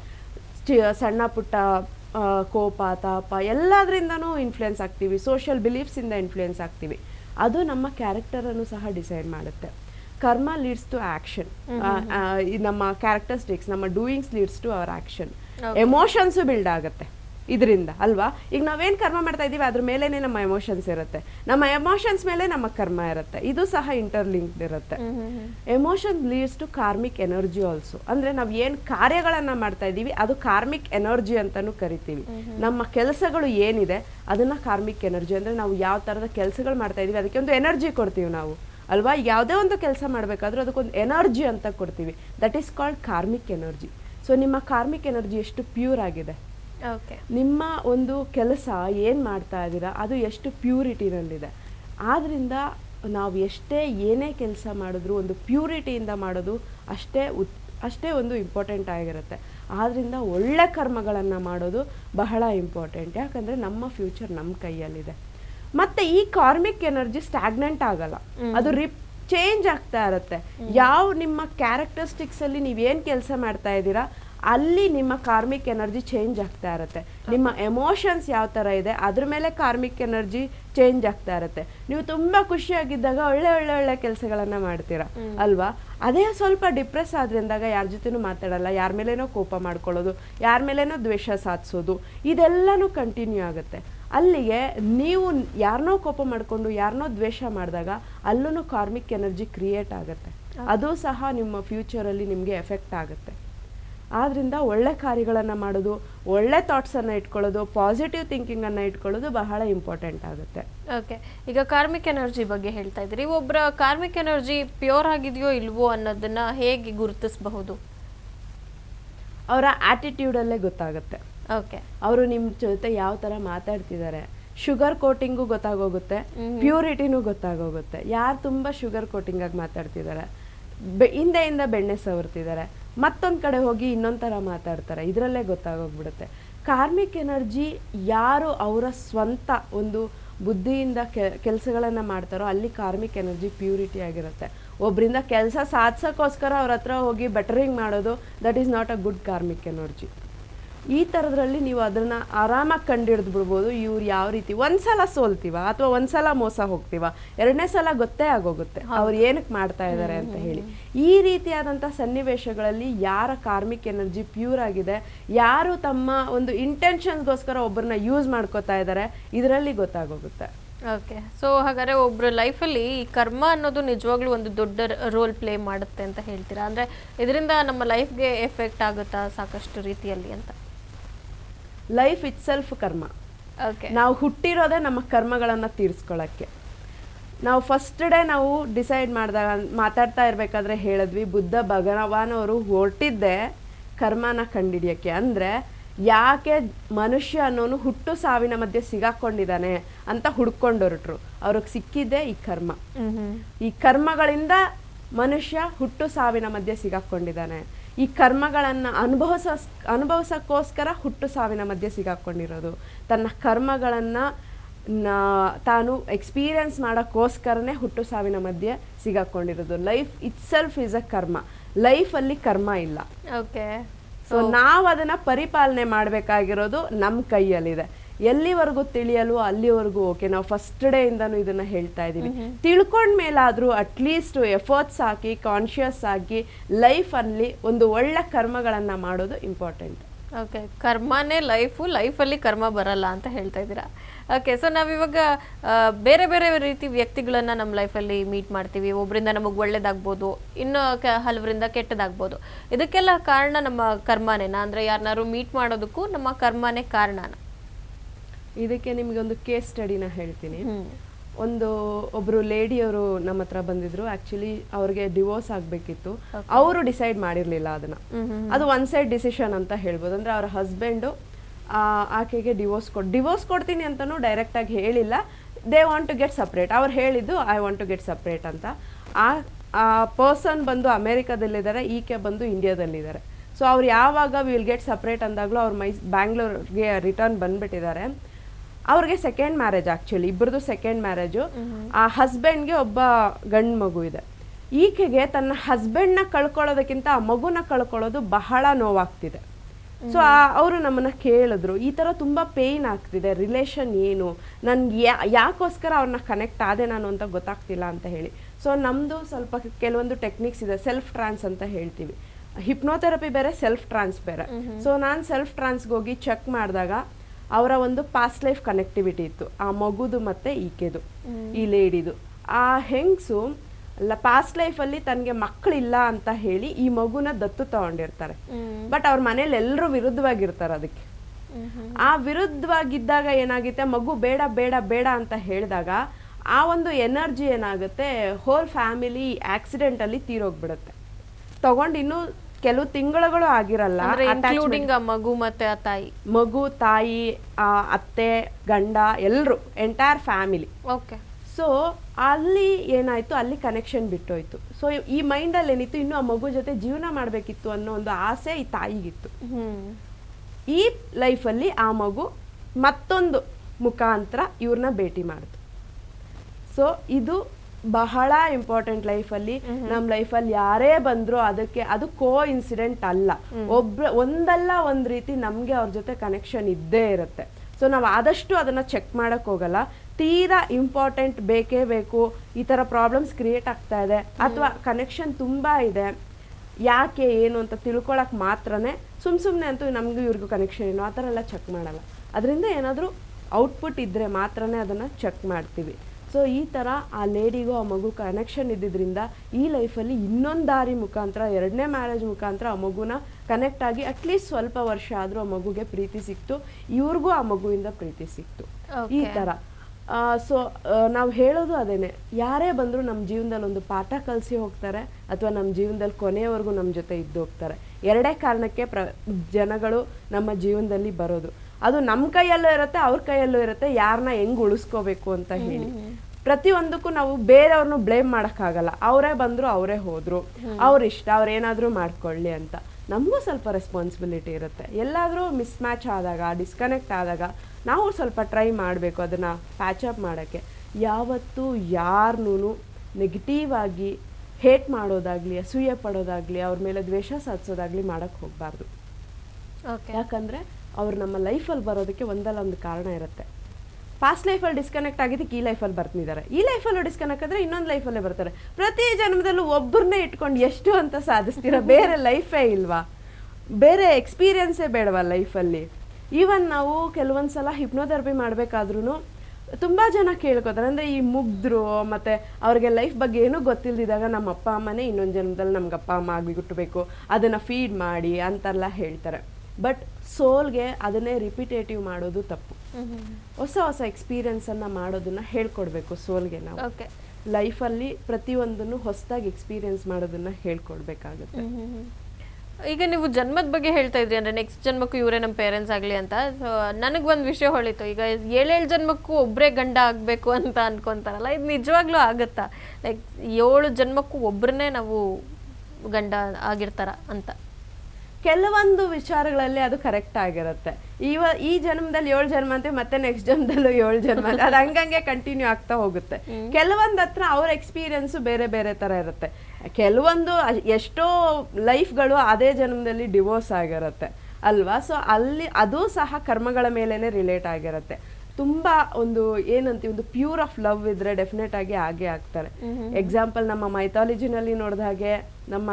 ಸಣ್ಣ ಪುಟ್ಟ ಕೋಪ, ತಾಪ, ಎಲ್ಲದರಿಂದನೂ ಇನ್ಫ್ಲುಯೆನ್ಸ್ ಆಗ್ತೀವಿ. ಸೋಷಿಯಲ್ ಬಿಲೀಫ್ಸಿಂದ ಇನ್ಫ್ಲುಯೆನ್ಸ್ ಆಗ್ತೀವಿ. ಅದು ನಮ್ಮ ಕ್ಯಾರೆಕ್ಟರನ್ನು ಸಹ ಡಿಸೈಡ್ ಮಾಡುತ್ತೆ. ಕರ್ಮ ಲೀಡ್ಸ್ ಟು ಆಕ್ಷನ್ ನಮ್ಮ ಕ್ಯಾರೆಕ್ಟರಿಸ್ಟಿಕ್ಸ್ ನಮ್ಮ doings leads to our action emotions build ಆಗುತ್ತೆ ಇದರಿಂದ ಅಲ್ವಾ? ಈಗ ನಾವೇನು ಕರ್ಮ ಮಾಡ್ತಾ ಇದ್ದೀವಿ ಅದ್ರ ಮೇಲೇನೆ ನಮ್ಮ ಎಮೋಷನ್ಸ್ ಇರುತ್ತೆ. ನಮ್ಮ ಎಮೋಷನ್ಸ್ ಮೇಲೆ ನಮ್ಮ ಕರ್ಮ ಇರುತ್ತೆ. ಇದು ಸಹ ಇಂಟರ್ಲಿಂಕ್ಡ್ ಇರುತ್ತೆ. Emotion leads to karmic energy also ಅಂದ್ರೆ ನಾವು ಏನು ಕಾರ್ಯಗಳನ್ನ ಮಾಡ್ತಾ ಇದ್ದೀವಿ ಅದು ಕಾರ್ಮಿಕ್ ಎನರ್ಜಿ ಅಂತಾನು ಕರಿತೀವಿ. ನಮ್ಮ ಕೆಲಸಗಳು ಏನಿದೆ ಅದನ್ನ ಕಾರ್ಮಿಕ್ ಎನರ್ಜಿ ಅಂದ್ರೆ ನಾವು ಯಾವ ತರದ ಕೆಲಸಗಳು ಮಾಡ್ತಾ ಇದೀವಿ ಅದಕ್ಕೆ ಒಂದು ಎನರ್ಜಿ ಕೊಡ್ತೀವಿ ನಾವು. ಅಲ್ವಾ? ಯಾವುದೇ ಒಂದು ಕೆಲಸ ಮಾಡಬೇಕಾದ್ರೂ ಅದಕ್ಕೊಂದು ಎನರ್ಜಿ ಅಂತ ಕೊಡ್ತೀವಿ. That is called karmic energy so ನಿಮ್ಮ ಕಾರ್ಮಿಕ್ ಎನರ್ಜಿ ಎಷ್ಟು ಪ್ಯೂರ್ ಆಗಿದೆ? ಓಕೆ ನಿಮ್ಮ ಒಂದು ಕೆಲಸ ಏನು ಮಾಡ್ತಾ ಇದ್ದೀರಾ? ಅದು ಎಷ್ಟು ಪ್ಯೂರಿಟಿನಲ್ಲಿದೆ ಆದ್ದರಿಂದ ನಾವು ಎಷ್ಟೇ ಏನೇ ಕೆಲಸ ಮಾಡಿದ್ರು ಒಂದು ಪ್ಯೂರಿಟಿಯಿಂದ ಮಾಡೋದು ಅಷ್ಟೇ ಉತ್ ಅಷ್ಟೇ ಒಂದು ಇಂಪಾರ್ಟೆಂಟ್ ಆಗಿರುತ್ತೆ. ಆದ್ದರಿಂದ ಒಳ್ಳೆ ಕರ್ಮಗಳನ್ನು ಮಾಡೋದು ಬಹಳ ಇಂಪಾರ್ಟೆಂಟ್ ಯಾಕಂದರೆ ನಮ್ಮ ಫ್ಯೂಚರ್ ನಮ್ಮ ಕೈಯಲ್ಲಿದೆ. ಮತ್ತು ಈ ಕಾರ್ಮಿಕ್ ಎನರ್ಜಿ ಸ್ಟಾಗ್ನೆಂಟ್ ಆಗಲ್ಲ. ಅದು ರಿಪ್ ಚೇಂಜ್ ಆಗ್ತಾ ಇರುತ್ತೆ. ಯಾವ ನಿಮ್ಮ ಕ್ಯಾರೆಕ್ಟರಿಸ್ಟಿಕ್ಸ್ ಅಲ್ಲಿ ನೀವೇನ್ ಕೆಲಸ ಮಾಡ್ತಾ ಇದ್ದೀರಾ ಅಲ್ಲಿ ನಿಮ್ಮ ಕಾರ್ಮಿಕ್ ಎನರ್ಜಿ ಚೇಂಜ್ ಆಗ್ತಾ ಇರುತ್ತೆ. ನಿಮ್ಮ ಎಮೋಷನ್ಸ್ ಯಾವ ಥರ ಇದೆ ಅದ್ರ ಮೇಲೆ ಕಾರ್ಮಿಕ್ ಎನರ್ಜಿ ಚೇಂಜ್ ಆಗ್ತಾ ಇರುತ್ತೆ. ನೀವು ತುಂಬ ಖುಷಿಯಾಗಿದ್ದಾಗ ಒಳ್ಳೆ ಒಳ್ಳೆ ಒಳ್ಳೆ ಕೆಲಸಗಳನ್ನ ಮಾಡ್ತೀರಾ ಅಲ್ವಾ? ಅದೇ ಸ್ವಲ್ಪ ಡಿಪ್ರೆಸ್ ಆದ್ರಿಂದಾಗ ಯಾರ ಜೊತೆನೂ ಮಾತಾಡಲ್ಲ ಯಾರ ಮೇಲೇನೋ ಕೋಪ ಮಾಡ್ಕೊಳ್ಳೋದು ಯಾರ ಮೇಲೇನೋ ದ್ವೇಷ ಸಾಧಿಸೋದು ಇದೆಲ್ಲನೂ ಕಂಟಿನ್ಯೂ ಆಗುತ್ತೆ. ಅಲ್ಲಿಗೆ ನೀವು ಯಾರನ್ನೋ ಕೋಪ ಮಾಡಿಕೊಂಡು ಯಾರನ್ನೋ ದ್ವೇಷ ಮಾಡಿದಾಗ ಅಲ್ಲೂ ಕಾರ್ಮಿಕ್ ಎನರ್ಜಿ ಕ್ರಿಯೇಟ್ ಆಗುತ್ತೆ. ಅದು ಸಹ ನಿಮ್ಮ ಫ್ಯೂಚರಲ್ಲಿ ನಿಮಗೆ ಎಫೆಕ್ಟ್ ಆಗುತ್ತೆ. ಆದ್ದರಿಂದ ಒಳ್ಳೆ ಕಾರ್ಯಗಳನ್ನು ಮಾಡೋದು ಒಳ್ಳೆ ಥಾಟ್ಸನ್ನು ಇಟ್ಕೊಳ್ಳೋದು ಪಾಸಿಟಿವ್ ಥಿಂಕಿಂಗನ್ನು ಇಟ್ಕೊಳ್ಳೋದು ಬಹಳ ಇಂಪಾರ್ಟೆಂಟ್ ಆಗುತ್ತೆ. ಓಕೆ ಈಗ ಕಾರ್ಮಿಕ್ ಎನರ್ಜಿ ಬಗ್ಗೆ ಹೇಳ್ತಾ ಇದ್ದೀರಿ. ಒಬ್ಬರ ಕಾರ್ಮಿಕ್ ಎನರ್ಜಿ ಪ್ಯೂರ್ ಆಗಿದೆಯೋ ಇಲ್ವೋ ಅನ್ನೋದನ್ನು ಹೇಗೆ ಗುರುತಿಸಬಹುದು? ಅವರ ಆ್ಯಟಿಟ್ಯೂಡಲ್ಲೇ ಗೊತ್ತಾಗುತ್ತೆ. ಓಕೆ ಅವರು ನಿಮ್ಮ ಜೊತೆ ಯಾವ ತರ ಮಾತಾಡ್ತಿದ್ದಾರೆ ಶುಗರ್ ಕೋಟಿಂಗು ಗೊತ್ತಾಗೋಗುತ್ತೆ ಪ್ಯೂರಿಟಿನೂ ಗೊತ್ತಾಗೋಗುತ್ತೆ. ಯಾರು ತುಂಬಾ ಶುಗರ್ ಕೋಟಿಂಗ್ ಆಗಿ ಮಾತಾಡ್ತಿದ್ದಾರೆ ಹಿಂದೆಯಿಂದ ಬೆಣ್ಣೆ ಸವರ್ತಿದ್ದಾರೆ ಮತ್ತೊಂದು ಕಡೆ ಹೋಗಿ ಇನ್ನೊಂದು ಥರ ಮಾತಾಡ್ತಾರೆ ಇದರಲ್ಲೇ ಗೊತ್ತಾಗೋಗ್ಬಿಡುತ್ತೆ. ಕಾರ್ಮಿಕ್ ಎನರ್ಜಿ ಯಾರು ಅವರ ಸ್ವಂತ ಒಂದು ಬುದ್ಧಿಯಿಂದ ಕೆ ಕೆಲಸಗಳನ್ನು ಮಾಡ್ತಾರೋ ಅಲ್ಲಿ ಕಾರ್ಮಿಕ್ ಎನರ್ಜಿ ಪ್ಯೂರಿಟಿ ಆಗಿರುತ್ತೆ. ಒಬ್ಬರಿಂದ ಕೆಲಸ ಸಾಧಿಸೋಕ್ಕೋಸ್ಕರ ಅವ್ರ ಹತ್ರ ಹೋಗಿ ಬೆಟರಿಂಗ್ ಮಾಡೋದು that is not a good karmic energy. ಈ ಥರದ್ರಲ್ಲಿ ನೀವು ಅದನ್ನ ಆರಾಮಾಗಿ ಕಂಡಿಡ್ದು ಬಿಡ್ಬೋದು. ಇವ್ರು ಯಾವ ರೀತಿ ಒಂದ್ಸಲ ಸೋಲ್ತೀವ ಅಥವಾ ಒಂದ್ಸಲ ಮೋಸ ಹೋಗ್ತೀವ? ಎರಡನೇ ಸಲ ಗೊತ್ತೇ ಆಗೋಗುತ್ತೆ. ಅವ್ರು ಏನಕ್ಕೆ ಮಾಡ್ತಾ ಇದ್ದಾರೆ ಅಂತ ಹೇಳಿ. ಈ ರೀತಿಯಾದಂಥ ಸನ್ನಿವೇಶಗಳಲ್ಲಿ ಯಾರ ಕಾರ್ಮಿಕ್ ಎನರ್ಜಿ ಪ್ಯೂರ್ ಆಗಿದೆ? ಯಾರು ತಮ್ಮ ಒಂದು ಇಂಟೆನ್ಷನ್ಸ್ಗೋಸ್ಕರ ಒಬ್ಬರನ್ನ ಯೂಸ್ ಮಾಡ್ಕೋತಾ ಇದ್ದಾರೆ ಇದರಲ್ಲಿ ಗೊತ್ತಾಗೋಗುತ್ತೆ. ಓಕೆ. ಸೊ ಹಾಗಾದ್ರೆ ಒಬ್ರ ಲೈಫಲ್ಲಿ ಈ ಕರ್ಮ ಅನ್ನೋದು ನಿಜವಾಗ್ಲೂ ಒಂದು ದೊಡ್ಡ ರೋಲ್ ಪ್ಲೇ ಮಾಡುತ್ತೆ ಅಂತ ಹೇಳ್ತೀರಾ? ಅಂದರೆ ಇದರಿಂದ ನಮ್ಮ ಲೈಫ್ಗೆ ಎಫೆಕ್ಟ್ ಆಗುತ್ತಾ ಸಾಕಷ್ಟು ರೀತಿಯಲ್ಲಿ ಅಂತ? Life itself karma okay ನಾವು ಹುಟ್ಟಿರೋದೇ ನಮ್ಮ ಕರ್ಮಗಳನ್ನು ತೀರಿಸ್ಕೊಳ್ಳೋಕ್ಕೆ ನಾವು ಫಸ್ಟ್ ಡೇ ನಾವು ಡಿಸೈಡ್ ಮಾಡಿದಾಗ ಮಾತಾಡ್ತಾ ಇರಬೇಕಾದ್ರೆ ಹೇಳಿದ್ವಿ ಬುದ್ಧ ಭಗವಾನ್ ಅವರು ಹೊರಟಿದ್ದೆ ಕರ್ಮನ ಕಂಡಿಡಿಯೋಕ್ಕೆ. ಅಂದರೆ ಯಾಕೆ ಮನುಷ್ಯ ಅನ್ನೋನು ಹುಟ್ಟು ಸಾವಿನ ಮಧ್ಯೆ ಸಿಗಾಕೊಂಡಿದ್ದಾನೆ ಅಂತ ಹುಡ್ಕೊಂಡು ಹೊರಟ್ರು ಅವ್ರಿಗೆ ಸಿಕ್ಕಿದ್ದೆ ಈ ಕರ್ಮ. ಈ ಕರ್ಮಗಳಿಂದ ಮನುಷ್ಯ ಹುಟ್ಟು ಸಾವಿನ ಮಧ್ಯೆ ಸಿಗಾಕೊಂಡಿದ್ದಾನೆ. ಈ ಕರ್ಮಗಳನ್ನು ಅನುಭವಿಸ ಅನುಭವಿಸೋಕ್ಕೋಸ್ಕರ ಹುಟ್ಟು ಸಾವಿನ ಮಧ್ಯೆ ಸಿಗಾಕೊಂಡಿರೋದು. ತನ್ನ ಕರ್ಮಗಳನ್ನು ತಾನು ಎಕ್ಸ್ಪೀರಿಯನ್ಸ್ ಮಾಡೋಕ್ಕೋಸ್ಕರನೇ ಹುಟ್ಟು ಸಾವಿನ ಮಧ್ಯೆ ಸಿಗಾಕೊಂಡಿರೋದು. Life itself is a karma ಲೈಫಲ್ಲಿ ಕರ್ಮ ಇಲ್ಲ. ಓಕೆ ಸೊ ನಾವು ಅದನ್ನು ಪರಿಪಾಲನೆ ಮಾಡಬೇಕಾಗಿರೋದು ನಮ್ಮ ಕೈಯಲ್ಲಿದೆ. ಎಲ್ಲಿವರೆಗೂ ತಿಳಿಯಲು ಅಲ್ಲಿವರೆಗೂ ಓಕೆ ನಾವು ಫಸ್ಟ್ ಡೇ ಇಂದನೂ ಇದನ್ನ ಹೇಳ್ತಾ ಇದೀವಿ ತಿಳ್ಕೊಂಡ್ಮೇಲಾದ್ರೂ ಅಟ್ಲೀಸ್ಟ್ ಎಫರ್ಟ್ಸ್ ಹಾಕಿ ಕಾನ್ಷಿಯಸ್ ಆಗಿ ಲೈಫಲ್ಲಿ ಒಂದು ಒಳ್ಳೆ ಕರ್ಮಗಳನ್ನ ಮಾಡೋದು ಇಂಪಾರ್ಟೆಂಟ್ ಓಕೆ ಕರ್ಮನೇ ಲೈಫು ಲೈಫಲ್ಲಿ ಕರ್ಮ ಬರಲ್ಲ ಅಂತ ಹೇಳ್ತಾ ಇದ್ದೀರಾ? ಓಕೆ ಸೊ ನಾವಿವಾಗ ಬೇರೆ ಬೇರೆ ರೀತಿ ವ್ಯಕ್ತಿಗಳನ್ನ ನಮ್ಮ ಲೈಫಲ್ಲಿ ಮೀಟ್ ಮಾಡ್ತೀವಿ. ಒಬ್ಬರಿಂದ ನಮಗೆ ಒಳ್ಳೇದಾಗ್ಬೋದು ಇನ್ನು ಕ ಹಲವರಿಂದ ಕೆಟ್ಟದಾಗ್ಬೋದು. ಇದಕ್ಕೆಲ್ಲ ಕಾರಣ ನಮ್ಮ ಕರ್ಮನೇನಾ? ಅಂದರೆ ಯಾರನ್ನಾರು ಮೀಟ್ ಮಾಡೋದಕ್ಕೂ ನಮ್ಮ ಕರ್ಮನೇ ಕಾರಣನ? ಇದಕ್ಕೆ ನಿಮ್ಗೆ ಒಂದು ಕೇಸ್ ಸ್ಟಡಿನ ಹೇಳ್ತೀನಿ. ಒಂದು ಒಬ್ರು ಲೇಡಿಯವರು ನಮ್ಮ ಹತ್ರ ಬಂದಿದ್ರು. ಆಕ್ಚುಲಿ ಅವ್ರಿಗೆ ಡಿವೋರ್ಸ್ ಆಗ್ಬೇಕಿತ್ತು. ಅವರು ಡಿಸೈಡ್ ಮಾಡಿರ್ಲಿಲ್ಲ ಅದನ್ನ. ಅದು ಒನ್ ಸೈಡ್ ಡಿಸಿಷನ್ ಅಂತ ಹೇಳ್ಬೋದು. ಅಂದ್ರೆ ಅವ್ರ ಹಸ್ಬೆಂಡು ಆಕೆಗೆ ಡಿವೋರ್ಸ್ ಕೊಡ್ ಡಿವೋರ್ಸ್ ಕೊಡ್ತೀನಿ ಅಂತಲೂ ಡೈರೆಕ್ಟ್ ಆಗಿ ಹೇಳಿಲ್ಲ. They want to get separate ಅವ್ರು ಹೇಳಿದ್ದು I want to get separate ಅಂತ. ಆ ಆ ಪರ್ಸನ್ ಬಂದು ಅಮೇರಿಕಾದಲ್ಲಿದ್ದಾರೆ ಈಕೆ ಬಂದು ಇಂಡಿಯಾದಲ್ಲಿದ್ದಾರೆ. ಸೊ ಅವ್ರು ಯಾವಾಗ ವಿಲ್ ಗೆಟ್ ಸಪ್ರೇಟ್ ಅಂದಾಗಲೂ ಅವ್ರು ಮೈ ಬ್ಯಾಂಗ್ಳೂರ್ಗೆ ರಿಟರ್ನ್ ಬಂದ್ಬಿಟ್ಟಿದ್ದಾರೆ. ಅವ್ರಿಗೆ ಸೆಕೆಂಡ್ ಮ್ಯಾರೇಜ್ ಆ್ಯಕ್ಚುಲಿ ಇಬ್ಬರದು ಸೆಕೆಂಡ್ ಮ್ಯಾರೇಜು ಆ ಹಸ್ಬೆಂಡ್ಗೆ ಒಬ್ಬ ಗಂಡು ಮಗು ಇದೆ. ಈಕೆಗೆ ತನ್ನ ಹಸ್ಬೆಂಡ್ನ ಕಳ್ಕೊಳ್ಳೋದಕ್ಕಿಂತ ಆ ಮಗುನ ಕಳ್ಕೊಳ್ಳೋದು ಬಹಳ ನೋವಾಗ್ತಿದೆ. ಸೊ ಅವರು ನಮ್ಮನ್ನ ಕೇಳಿದ್ರು ಈ ಥರ ತುಂಬ ಪೇಯ್ನ್ ಆಗ್ತಿದೆ ರಿಲೇಷನ್ ಏನು ನನ್ಗೆ ಯಾ ಯಾಕೋಸ್ಕರ ಅವ್ರನ್ನ ಕನೆಕ್ಟ್ ಆದೆ ನಾನು ಅಂತ ಗೊತ್ತಾಗ್ತಿಲ್ಲ ಅಂತ ಹೇಳಿ. ಸೊ ನಮ್ಮದು ಸ್ವಲ್ಪ ಕೆಲವೊಂದು ಟೆಕ್ನಿಕ್ಸ್ ಇದೆ ಸೆಲ್ಫ್ ಟ್ರಾನ್ಸ್ ಅಂತ ಹೇಳ್ತೀವಿ. ಹಿಪ್ನೋಥೆರಪಿ ಬೇರೆ ಸೆಲ್ಫ್ ಟ್ರಾನ್ಸ್ ಬೇರೆ. ಸೊ ನಾನು ಸೆಲ್ಫ್ ಟ್ರಾನ್ಸ್ಗೆ ಹೋಗಿ ಚೆಕ್ ಮಾಡಿದಾಗ ಅವರ ಒಂದು ಪಾಸ್ಟ್ ಲೈಫ್ ಕನೆಕ್ಟಿವಿಟಿ ಇತ್ತು. ಆ ಮಗುದು ಮತ್ತೆ ಈಕೆದು ಈ ಲೇಡಿದು ಆ ಹೆಂಗಸು ಅಲ್ಲ ಪಾಸ್ಟ್ ಲೈಫಲ್ಲಿ ತನಗೆ ಮಕ್ಕಳಿಲ್ಲ ಅಂತ ಹೇಳಿ ಈ ಮಗುನ ದತ್ತು ತಗೊಂಡಿರ್ತಾರೆ. ಬಟ್ ಅವ್ರ ಮನೇಲಿ ಎಲ್ಲರೂ ವಿರುದ್ಧವಾಗಿರ್ತಾರೆ ಅದಕ್ಕೆ. ಆ ವಿರುದ್ಧವಾಗಿದ್ದಾಗ ಏನಾಗುತ್ತೆ ಮಗು ಬೇಡ ಬೇಡ ಬೇಡ ಅಂತ ಹೇಳಿದಾಗ ಆ ಒಂದು ಎನರ್ಜಿ ಏನಾಗುತ್ತೆ ಹೋಲ್ ಫ್ಯಾಮಿಲಿ ಆಕ್ಸಿಡೆಂಟ್ ಅಲ್ಲಿ ತೀರೋಗ್ಬಿಡುತ್ತೆ. ತಗೊಂಡು ಇನ್ನೂ ಕೆಲವು ತಿಂಗಳುಗಳು ಆಗಿರಲ್ಲ ಇನ್ಕ್ಲೂಡಿಂಗ್ ಮಗು ಮತ್ತೆ ಆ ತಾಯಿ. ಮಗು ತಾಯಿ ಆ, ಅತ್ತೆ ಗಂಡ ಎಲ್ಲರೂ ಎಂಟೈರ್ ಫ್ಯಾಮಿಲಿ ಓಕೆ ಸೊ ಅಲ್ಲಿ ಏನಾಯ್ತು? ಅಲ್ಲಿ ಕನೆಕ್ಷನ್ ಬಿಟ್ಟೋಯ್ತು. ಸೊ ಈ ಮೈಂಡಲ್ಲಿ ಏನಿತ್ತು? ಇನ್ನು ಆ ಮಗು ಜೊತೆ ಜೀವನ ಮಾಡಬೇಕಿತ್ತು ಅನ್ನೋ ಒಂದು ಆಸೆ ಈ ತಾಯಿಗಿತ್ತು. ಹ್ಮ್. ಈ ಲೈಫಲ್ಲಿ ಆ ಮಗು ಮತ್ತೊಂದು ಮುಖಾಂತರ ಇವ್ರನ್ನ ಭೇಟಿ ಮಾಡ್ತು. ಸೊ ಇದು ಬಹಳ ಇಂಪಾರ್ಟೆಂಟ್ ಲೈಫಲ್ಲಿ ನಮ್ಮ ಲೈಫಲ್ಲಿ ಯಾರೇ ಬಂದ್ರು ಅದಕ್ಕೆ ಅದು ಕೋ ಇನ್ಸಿಡೆಂಟ್ ಅಲ್ಲ ಒಬ್ರ ಒಂದಲ್ಲ ಒಂದ್ ರೀತಿ ನಮ್ಗೆ ಅವ್ರ ಜೊತೆ ಕನೆಕ್ಷನ್ ಇದ್ದೇ ಇರುತ್ತೆ. ಸೊ ನಾವು ಆದಷ್ಟು ಅದನ್ನ ಚೆಕ್ ಮಾಡಕ್ ಹೋಗಲ್ಲ. ತೀರಾ ಇಂಪಾರ್ಟೆಂಟ್ ಬೇಕೇ ಬೇಕು. ಈ ತರ ಪ್ರಾಬ್ಲಮ್ಸ್ ಕ್ರಿಯೇಟ್ ಆಗ್ತಾ ಇದೆ. ಅಥವಾ ಕನೆಕ್ಷನ್ ತುಂಬಾ ಇದೆ. ಯಾಕೆ ಏನು ಅಂತ ತಿಳ್ಕೊಳಕ್ ಮಾತ್ರನೇ ಸುಮ್ ಸುಮ್ನೆ ಅಂತೂ ನಮಗೂ ಇವ್ರಿಗೂ ಕನೆಕ್ಷನ್ ಏನು ಆ ಥರ ಎಲ್ಲ ಚೆಕ್ ಮಾಡಲ್ಲ. ಅದರಿಂದ ಏನಾದರೂ ಔಟ್ಪುಟ್ ಇದ್ದರೆ ಮಾತ್ರನೇ ಅದನ್ನು ಚೆಕ್ ಮಾಡ್ತೀವಿ. ಸೊ ಈ ಥರ ಆ ಲೇಡಿಗೂ ಆ ಮಗು ಕನೆಕ್ಷನ್ ಇದ್ದಿದ್ರಿಂದ ಈ ಲೈಫಲ್ಲಿ ಇನ್ನೊಂದು ದಾರಿ ಮುಖಾಂತರ ಎರಡನೇ ಮ್ಯಾರೇಜ್ ಮುಖಾಂತರ ಆ ಮಗುನ ಕನೆಕ್ಟ್ ಆಗಿ ಅಟ್ಲೀಸ್ಟ್ ಸ್ವಲ್ಪ ವರ್ಷ ಆದರೂ ಆ ಮಗುಗೆ ಪ್ರೀತಿ ಸಿಕ್ತು. ಇವ್ರಿಗೂ ಆ ಮಗುವಿಂದ ಪ್ರೀತಿ ಸಿಕ್ತು. ಈ. ಥರ ಸೊ ನಾವು ಹೇಳೋದು ಅದೇನೆ. ಯಾರೇ ಬಂದರೂ ನಮ್ಮ ಜೀವನದಲ್ಲಿ ಒಂದು ಪಾಠ ಕಲಿಸಿ ಹೋಗ್ತಾರೆ ಅಥವಾ ನಮ್ಮ ಜೀವನದಲ್ಲಿ ಕೊನೆಯವರೆಗೂ ನಮ್ಮ ಜೊತೆ ಇದ್ದು ಹೋಗ್ತಾರೆ. ಎರಡೇ ಕಾರಣಕ್ಕೆ ಪ್ರ ಜನಗಳು ನಮ್ಮ ಜೀವನದಲ್ಲಿ ಬರೋದು. ಅದು ನಮ್ಮ ಕೈಯಲ್ಲೂ ಇರುತ್ತೆ ಅವ್ರ ಕೈಯಲ್ಲೂ ಇರುತ್ತೆ ಯಾರನ್ನ ಹೆಂಗ್ ಉಳಿಸ್ಕೋಬೇಕು ಅಂತ ಹೇಳಿ. ಪ್ರತಿಯೊಂದಕ್ಕೂ ನಾವು ಬೇರೆಯವ್ರನ್ನೂ ಬ್ಲೇಮ್ ಮಾಡೋಕ್ಕಾಗಲ್ಲ. ಅವರೇ ಬಂದರು ಅವರೇ ಹೋದ್ರು. ಅವ್ರ ಇಷ್ಟ ಅವ್ರು ಏನಾದರೂ ಮಾಡ್ಕೊಳ್ಳಿ ಅಂತ. ನಮಗೂ ಸ್ವಲ್ಪ ರೆಸ್ಪಾನ್ಸಿಬಿಲಿಟಿ ಇರುತ್ತೆ. ಎಲ್ಲಾದರೂ ಮಿಸ್ ಮ್ಯಾಚ್ ಆದಾಗ ಡಿಸ್ಕನೆಕ್ಟ್ ಆದಾಗ ನಾವು ಸ್ವಲ್ಪ ಟ್ರೈ ಮಾಡಬೇಕು ಅದನ್ನು ಪ್ಯಾಚಪ್ ಮಾಡೋಕ್ಕೆ. ಯಾವತ್ತೂ ಯಾರನ್ನೂ ನೆಗೆಟಿವ್ ಆಗಿ ಹೇಟ್ ಮಾಡೋದಾಗಲಿ ಅಸೂಯೆ ಪಡೋದಾಗಲಿ ಅವ್ರ ಮೇಲೆ ದ್ವೇಷ ಸಾಧಿಸೋದಾಗಲಿ ಮಾಡೋಕ್ಕೆ ಹೋಗಬಾರ್ದು. ಯಾಕಂದರೆ ಯಾಕಂದ್ರೆ ಅವ್ರು ನಮ್ಮ ಲೈಫಲ್ಲಿ ಬರೋದಕ್ಕೆ ಒಂದಲ್ಲ ಒಂದು ಕಾರಣ ಇರುತ್ತೆ. ಪಾಸ್ಟ್ ಲೈಫಲ್ಲಿ ಡಿಸ್ಕನೆಕ್ಟ್ ಆಗಿದ್ದಕ್ಕೆ ಈ ಲೈಫಲ್ಲಿ ಬರ್ತಿದ್ದಾರೆ. ಈ ಲೈಫಲ್ಲೂ ಡಿಸ್ಕನೆಕ್ಟ್ ಆದರೆ ಇನ್ನೊಂದು ಲೈಫಲ್ಲೇ ಬರ್ತಾರೆ. ಪ್ರತಿ ಜನ್ಮದಲ್ಲೂ ಒಬ್ಬರನ್ನೇ ಇಟ್ಕೊಂಡು ಎಷ್ಟು ಅಂತ ಸಾಧಿಸ್ತೀರಾ? ಬೇರೆ ಲೈಫೇ ಇಲ್ವಾ? ಬೇರೆ ಎಕ್ಸ್ಪೀರಿಯನ್ಸೇ ಬೇಡವಾ ಲೈಫಲ್ಲಿ ಈವನ್ ನಾವು ಕೆಲವೊಂದು ಸಲ ಹಿಪ್ನೋಥೆರಪಿ ಮಾಡಬೇಕಾದ್ರೂ ತುಂಬ ಜನ ಕೇಳ್ಕೊತಾರೆ. ಅಂದರೆ ಈ ಮುಗ್ಧರು ಮತ್ತು ಅವ್ರಿಗೆ ಲೈಫ್ ಬಗ್ಗೆ ಏನೂ ಗೊತ್ತಿಲ್ಲದಿದ್ದಾಗ ನಮ್ಮ ಅಪ್ಪ ಅಮ್ಮನೇ ಇನ್ನೊಂದು ಜನ್ಮದಲ್ಲಿ ನಮ್ಗೆ ಅಪ್ಪ ಅಮ್ಮ ಆಗಿ ಹುಟ್ಟಬೇಕು, ಅದನ್ನು ಫೀಡ್ ಮಾಡಿ ಅಂತೆಲ್ಲ ಹೇಳ್ತಾರೆ. ಬಟ್ ಸೋಲ್ಗೆ ಅದನ್ನೇ ರಿಪಿಟೇಟಿವ್ ಮಾಡೋದು ತಪ್ಪು. ಹೊಸ ಹೊಸ ಎಕ್ಸ್ಪೀರಿಯನ್ಸನ್ನು ಮಾಡೋದನ್ನ ಹೇಳ್ಕೊಡ್ಬೇಕು ಸೋಲ್ಗೆ ನಾವು. ಓಕೆ ಲೈಫಲ್ಲಿ ಪ್ರತಿಯೊಂದನ್ನು ಹೊಸದಾಗಿ ಎಕ್ಸ್ಪೀರಿಯನ್ಸ್ ಮಾಡೋದನ್ನ ಹೇಳ್ಕೊಡ್ಬೇಕಾಗುತ್ತೆ. ಈಗ ನೀವು ಜನ್ಮದ ಬಗ್ಗೆ ಹೇಳ್ತಾ ಇದ್ರಿ ಅಂದ್ರೆ ನೆಕ್ಸ್ಟ್ ಜನ್ಮಕ್ಕೂ ಇವರೇ ನಮ್ಮ ಪೇರೆಂಟ್ಸ್ ಆಗಲಿ ಅಂತ. ಸೊ ನನಗೆ ಒಂದು ವಿಷಯ ಹೊಳಿತು. ಈಗ ಏಳೇಳು ಜನ್ಮಕ್ಕೂ ಒಬ್ಬರೇ ಗಂಡ ಆಗಬೇಕು ಅಂತ ಅನ್ಕೊಂತಾರಲ್ಲ ಇದು ನಿಜವಾಗ್ಲೂ ಆಗುತ್ತಾ? ಲೈಕ್ ಏಳು ಜನ್ಮಕ್ಕೂ ಒಬ್ಬರನ್ನೇ ನಾವು ಗಂಡ ಆಗಿರ್ತಾರ ಅಂತ. ಕೆಲವೊಂದು ವಿಚಾರಗಳಲ್ಲಿ ಅದು ಕರೆಕ್ಟ್ ಆಗಿರುತ್ತೆ. ಈವ ಈ ಜನ್ಮದಲ್ಲಿ ಏಳು ಜನ್ಮ ಅಂತ ಮತ್ತೆ ನೆಕ್ಸ್ಟ್ ಜನ್ಮದಲ್ಲೂ ಏಳು ಜನ್ಮ ಅಂತ. ಅದು ಹಂಗಂಗೆ ಕಂಟಿನ್ಯೂ ಆಗ್ತಾ ಹೋಗುತ್ತೆ. ಕೆಲವೊಂದು ಹತ್ರ ಅವ್ರ ಎಕ್ಸ್ಪೀರಿಯನ್ಸ್ ಬೇರೆ ಬೇರೆ ತರ ಇರುತ್ತೆ. ಕೆಲವೊಂದು ಎಷ್ಟೋ ಲೈಫ್ಗಳು ಅದೇ ಜನ್ಮದಲ್ಲಿ ಡಿವೋರ್ಸ್ ಆಗಿರುತ್ತೆ. ಅಲ್ವಾ? ಸೊ ಅಲ್ಲಿ ಅದು ಸಹ ಕರ್ಮಗಳ ಮೇಲೇನೆ ರಿಲೇಟ್ ಆಗಿರುತ್ತೆ. ತುಂಬಾ ಒಂದು ಏನಂತೀವಿ ಒಂದು ಪ್ಯೂರ್ ಆಫ್ ಲವ್ ಇದ್ರೆ ಡೆಫಿನೆಟ್ ಆಗಿ ಹಾಗೆ ಆಗ್ತಾರೆ. ಎಕ್ಸಾಂಪಲ್ ನಮ್ಮ ಮೈಥಾಲಜಿನಲ್ಲಿ ನೋಡಿದ ಹಾಗೆ ನಮ್ಮ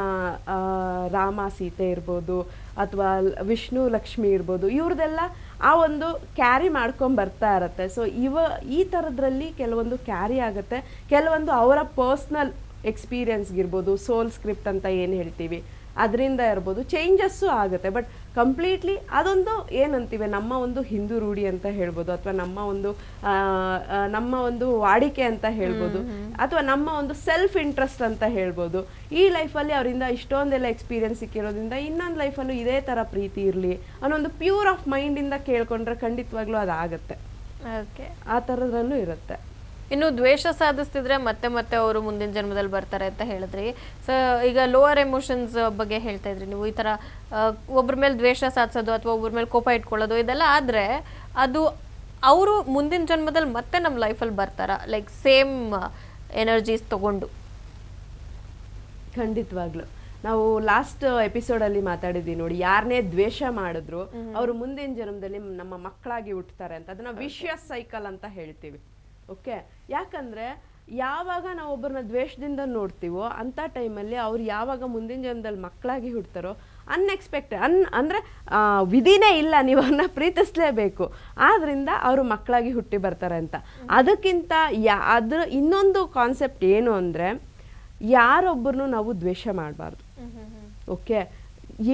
ರಾಮ ಸೀತೆ ಇರ್ಬೋದು ಅಥವಾ ವಿಷ್ಣು ಲಕ್ಷ್ಮಿ ಇರ್ಬೋದು ಇವ್ರದೆಲ್ಲ ಆ ಒಂದು ಕ್ಯಾರಿ ಮಾಡ್ಕೊಂಡ್ ಬರ್ತಾ ಇರತ್ತೆ. ಸೊ ಇವ ಈ ಥರದ್ರಲ್ಲಿ ಕೆಲವೊಂದು ಕ್ಯಾರಿ ಆಗುತ್ತೆ. ಕೆಲವೊಂದು ಅವರ ಪರ್ಸ್ನಲ್ ಎಕ್ಸ್ಪೀರಿಯನ್ಸ್ಗಿರ್ಬೋದು ಸೋಲ್ ಸ್ಕ್ರಿಪ್ಟ್ ಅಂತ ಏನು ಹೇಳ್ತೀವಿ ಅದರಿಂದ ಇರ್ಬೋದು ಚೇಂಜಸ್ಸು ಆಗುತ್ತೆ. ಬಟ್ ಕಂಪ್ಲೀಟ್ಲಿ ಅದೊಂದು ಏನಂತೀವಿ ನಮ್ಮ ಒಂದು ಹಿಂದೂ ರೂಢಿ ಅಂತ ಹೇಳ್ಬೋದು ಅಥವಾ ನಮ್ಮ ಒಂದು ನಮ್ಮ ಒಂದು ವಾಡಿಕೆ ಅಂತ ಹೇಳ್ಬೋದು ಅಥವಾ ನಮ್ಮ ಒಂದು ಸೆಲ್ಫ್ ಇಂಟ್ರೆಸ್ಟ್ ಅಂತ ಹೇಳ್ಬೋದು. ಈ ಲೈಫಲ್ಲಿ ಅವರಿಂದ ಇಷ್ಟೊಂದೆಲ್ಲ ಎಕ್ಸ್ಪೀರಿಯನ್ಸ್ ಸಿಕ್ಕಿರೋದ್ರಿಂದ ಇನ್ನೊಂದು ಲೈಫಲ್ಲೂ ಇದೇ ಥರ ಪ್ರೀತಿ ಇರಲಿ ಅನ್ನೋ ಒಂದು ಪ್ಯೂರ್ ಆಫ್ ಮೈಂಡಿಂದ ಕೇಳ್ಕೊಂಡ್ರೆ ಖಂಡಿತವಾಗ್ಲೂ ಅದಾಗತ್ತೆ. ಓಕೆ ಆ ಥರದ್ರಲ್ಲೂ ಇರುತ್ತೆ. ಇನ್ನು ದ್ವೇಷ ಸಾಧಿಸ್ತಿದ್ರೆ ಮತ್ತೆ ಮತ್ತೆ ಅವರು ಮುಂದಿನ ಜನ್ಮದಲ್ಲಿ ಬರ್ತಾರೆ ಅಂತ ಹೇಳಿದ್ರಿ. ಸೊ ಈಗ ಲೋವರ್ ಎಮೋಷನ್ಸ್ ಬಗ್ಗೆ ಹೇಳ್ತಾ ಇದ್ರಿ ನೀವು. ಈ ತರ ಒಬ್ಬರ ಮೇಲೆ ದ್ವೇಷ ಸಾಧಿಸೋದು ಅಥವಾ ಒಬ್ಬರ ಮೇಲೆ ಕೋಪ ಇಟ್ಕೊಳ್ಳೋದು ಇದೆಲ್ಲ ಆದ್ರೆ ಅದು ಅವರು ಮುಂದಿನ ಜನ್ಮದಲ್ಲಿ ಮತ್ತೆ ನಮ್ಮ ಲೈಫಲ್ಲಿ ಬರ್ತಾರ. ಲೈಕ್ ಸೇಮ್ ಎನರ್ಜೀಸ್ ತಗೊಂಡು. ಖಂಡಿತವಾಗ್ಲು. ನಾವು ಲಾಸ್ಟ್ ಎಪಿಸೋಡ್ ಅಲ್ಲಿ ಮಾತಾಡಿದ್ವಿ ನೋಡಿ ಯಾರನ್ನೇ ದ್ವೇಷ ಮಾಡಿದ್ರು ಅವರು ಮುಂದಿನ ಜನ್ಮದಲ್ಲಿ ನಮ್ಮ ಮಕ್ಕಳಾಗಿ ಹುಟ್ಟುತ್ತಾರೆ ಅಂತ. ಅದನ್ನ ವಿಷಯ ಸೈಕಲ್ ಅಂತ ಹೇಳ್ತೀವಿ. ಓಕೆ ಯಾಕಂದ್ರೆ ಯಾವಾಗ ನಾವು ಒಬ್ಬರನ್ನ ದ್ವೇಷದಿಂದ ನೋಡ್ತೀವೋ ಅಂಥ ಟೈಮಲ್ಲಿ ಅವ್ರು ಯಾವಾಗ ಮುಂದಿನ ಜನ್ಮದಲ್ಲಿ ಮಕ್ಕಳಾಗಿ ಹುಡ್ತಾರೋ ಅನ್ಎಕ್ಸ್ಪೆಕ್ಟೆಡ್ ಅನ್ ಅಂದರೆ ವಿಧಿನೇ ಇಲ್ಲ ನೀವು ಅವ್ರನ್ನ ಪ್ರೀತಿಸಲೇಬೇಕು. ಆದ್ದರಿಂದ ಅವರು ಮಕ್ಕಳಾಗಿ ಹುಟ್ಟಿ ಬರ್ತಾರೆ ಅಂತ. ಅದಕ್ಕಿಂತ ಯಾ ಅದ್ರ ಇನ್ನೊಂದು ಕಾನ್ಸೆಪ್ಟ್ ಏನು ಅಂದರೆ ಯಾರೊಬ್ಬರನ್ನು ನಾವು ದ್ವೇಷ ಮಾಡಬಾರ್ದು. ಓಕೆ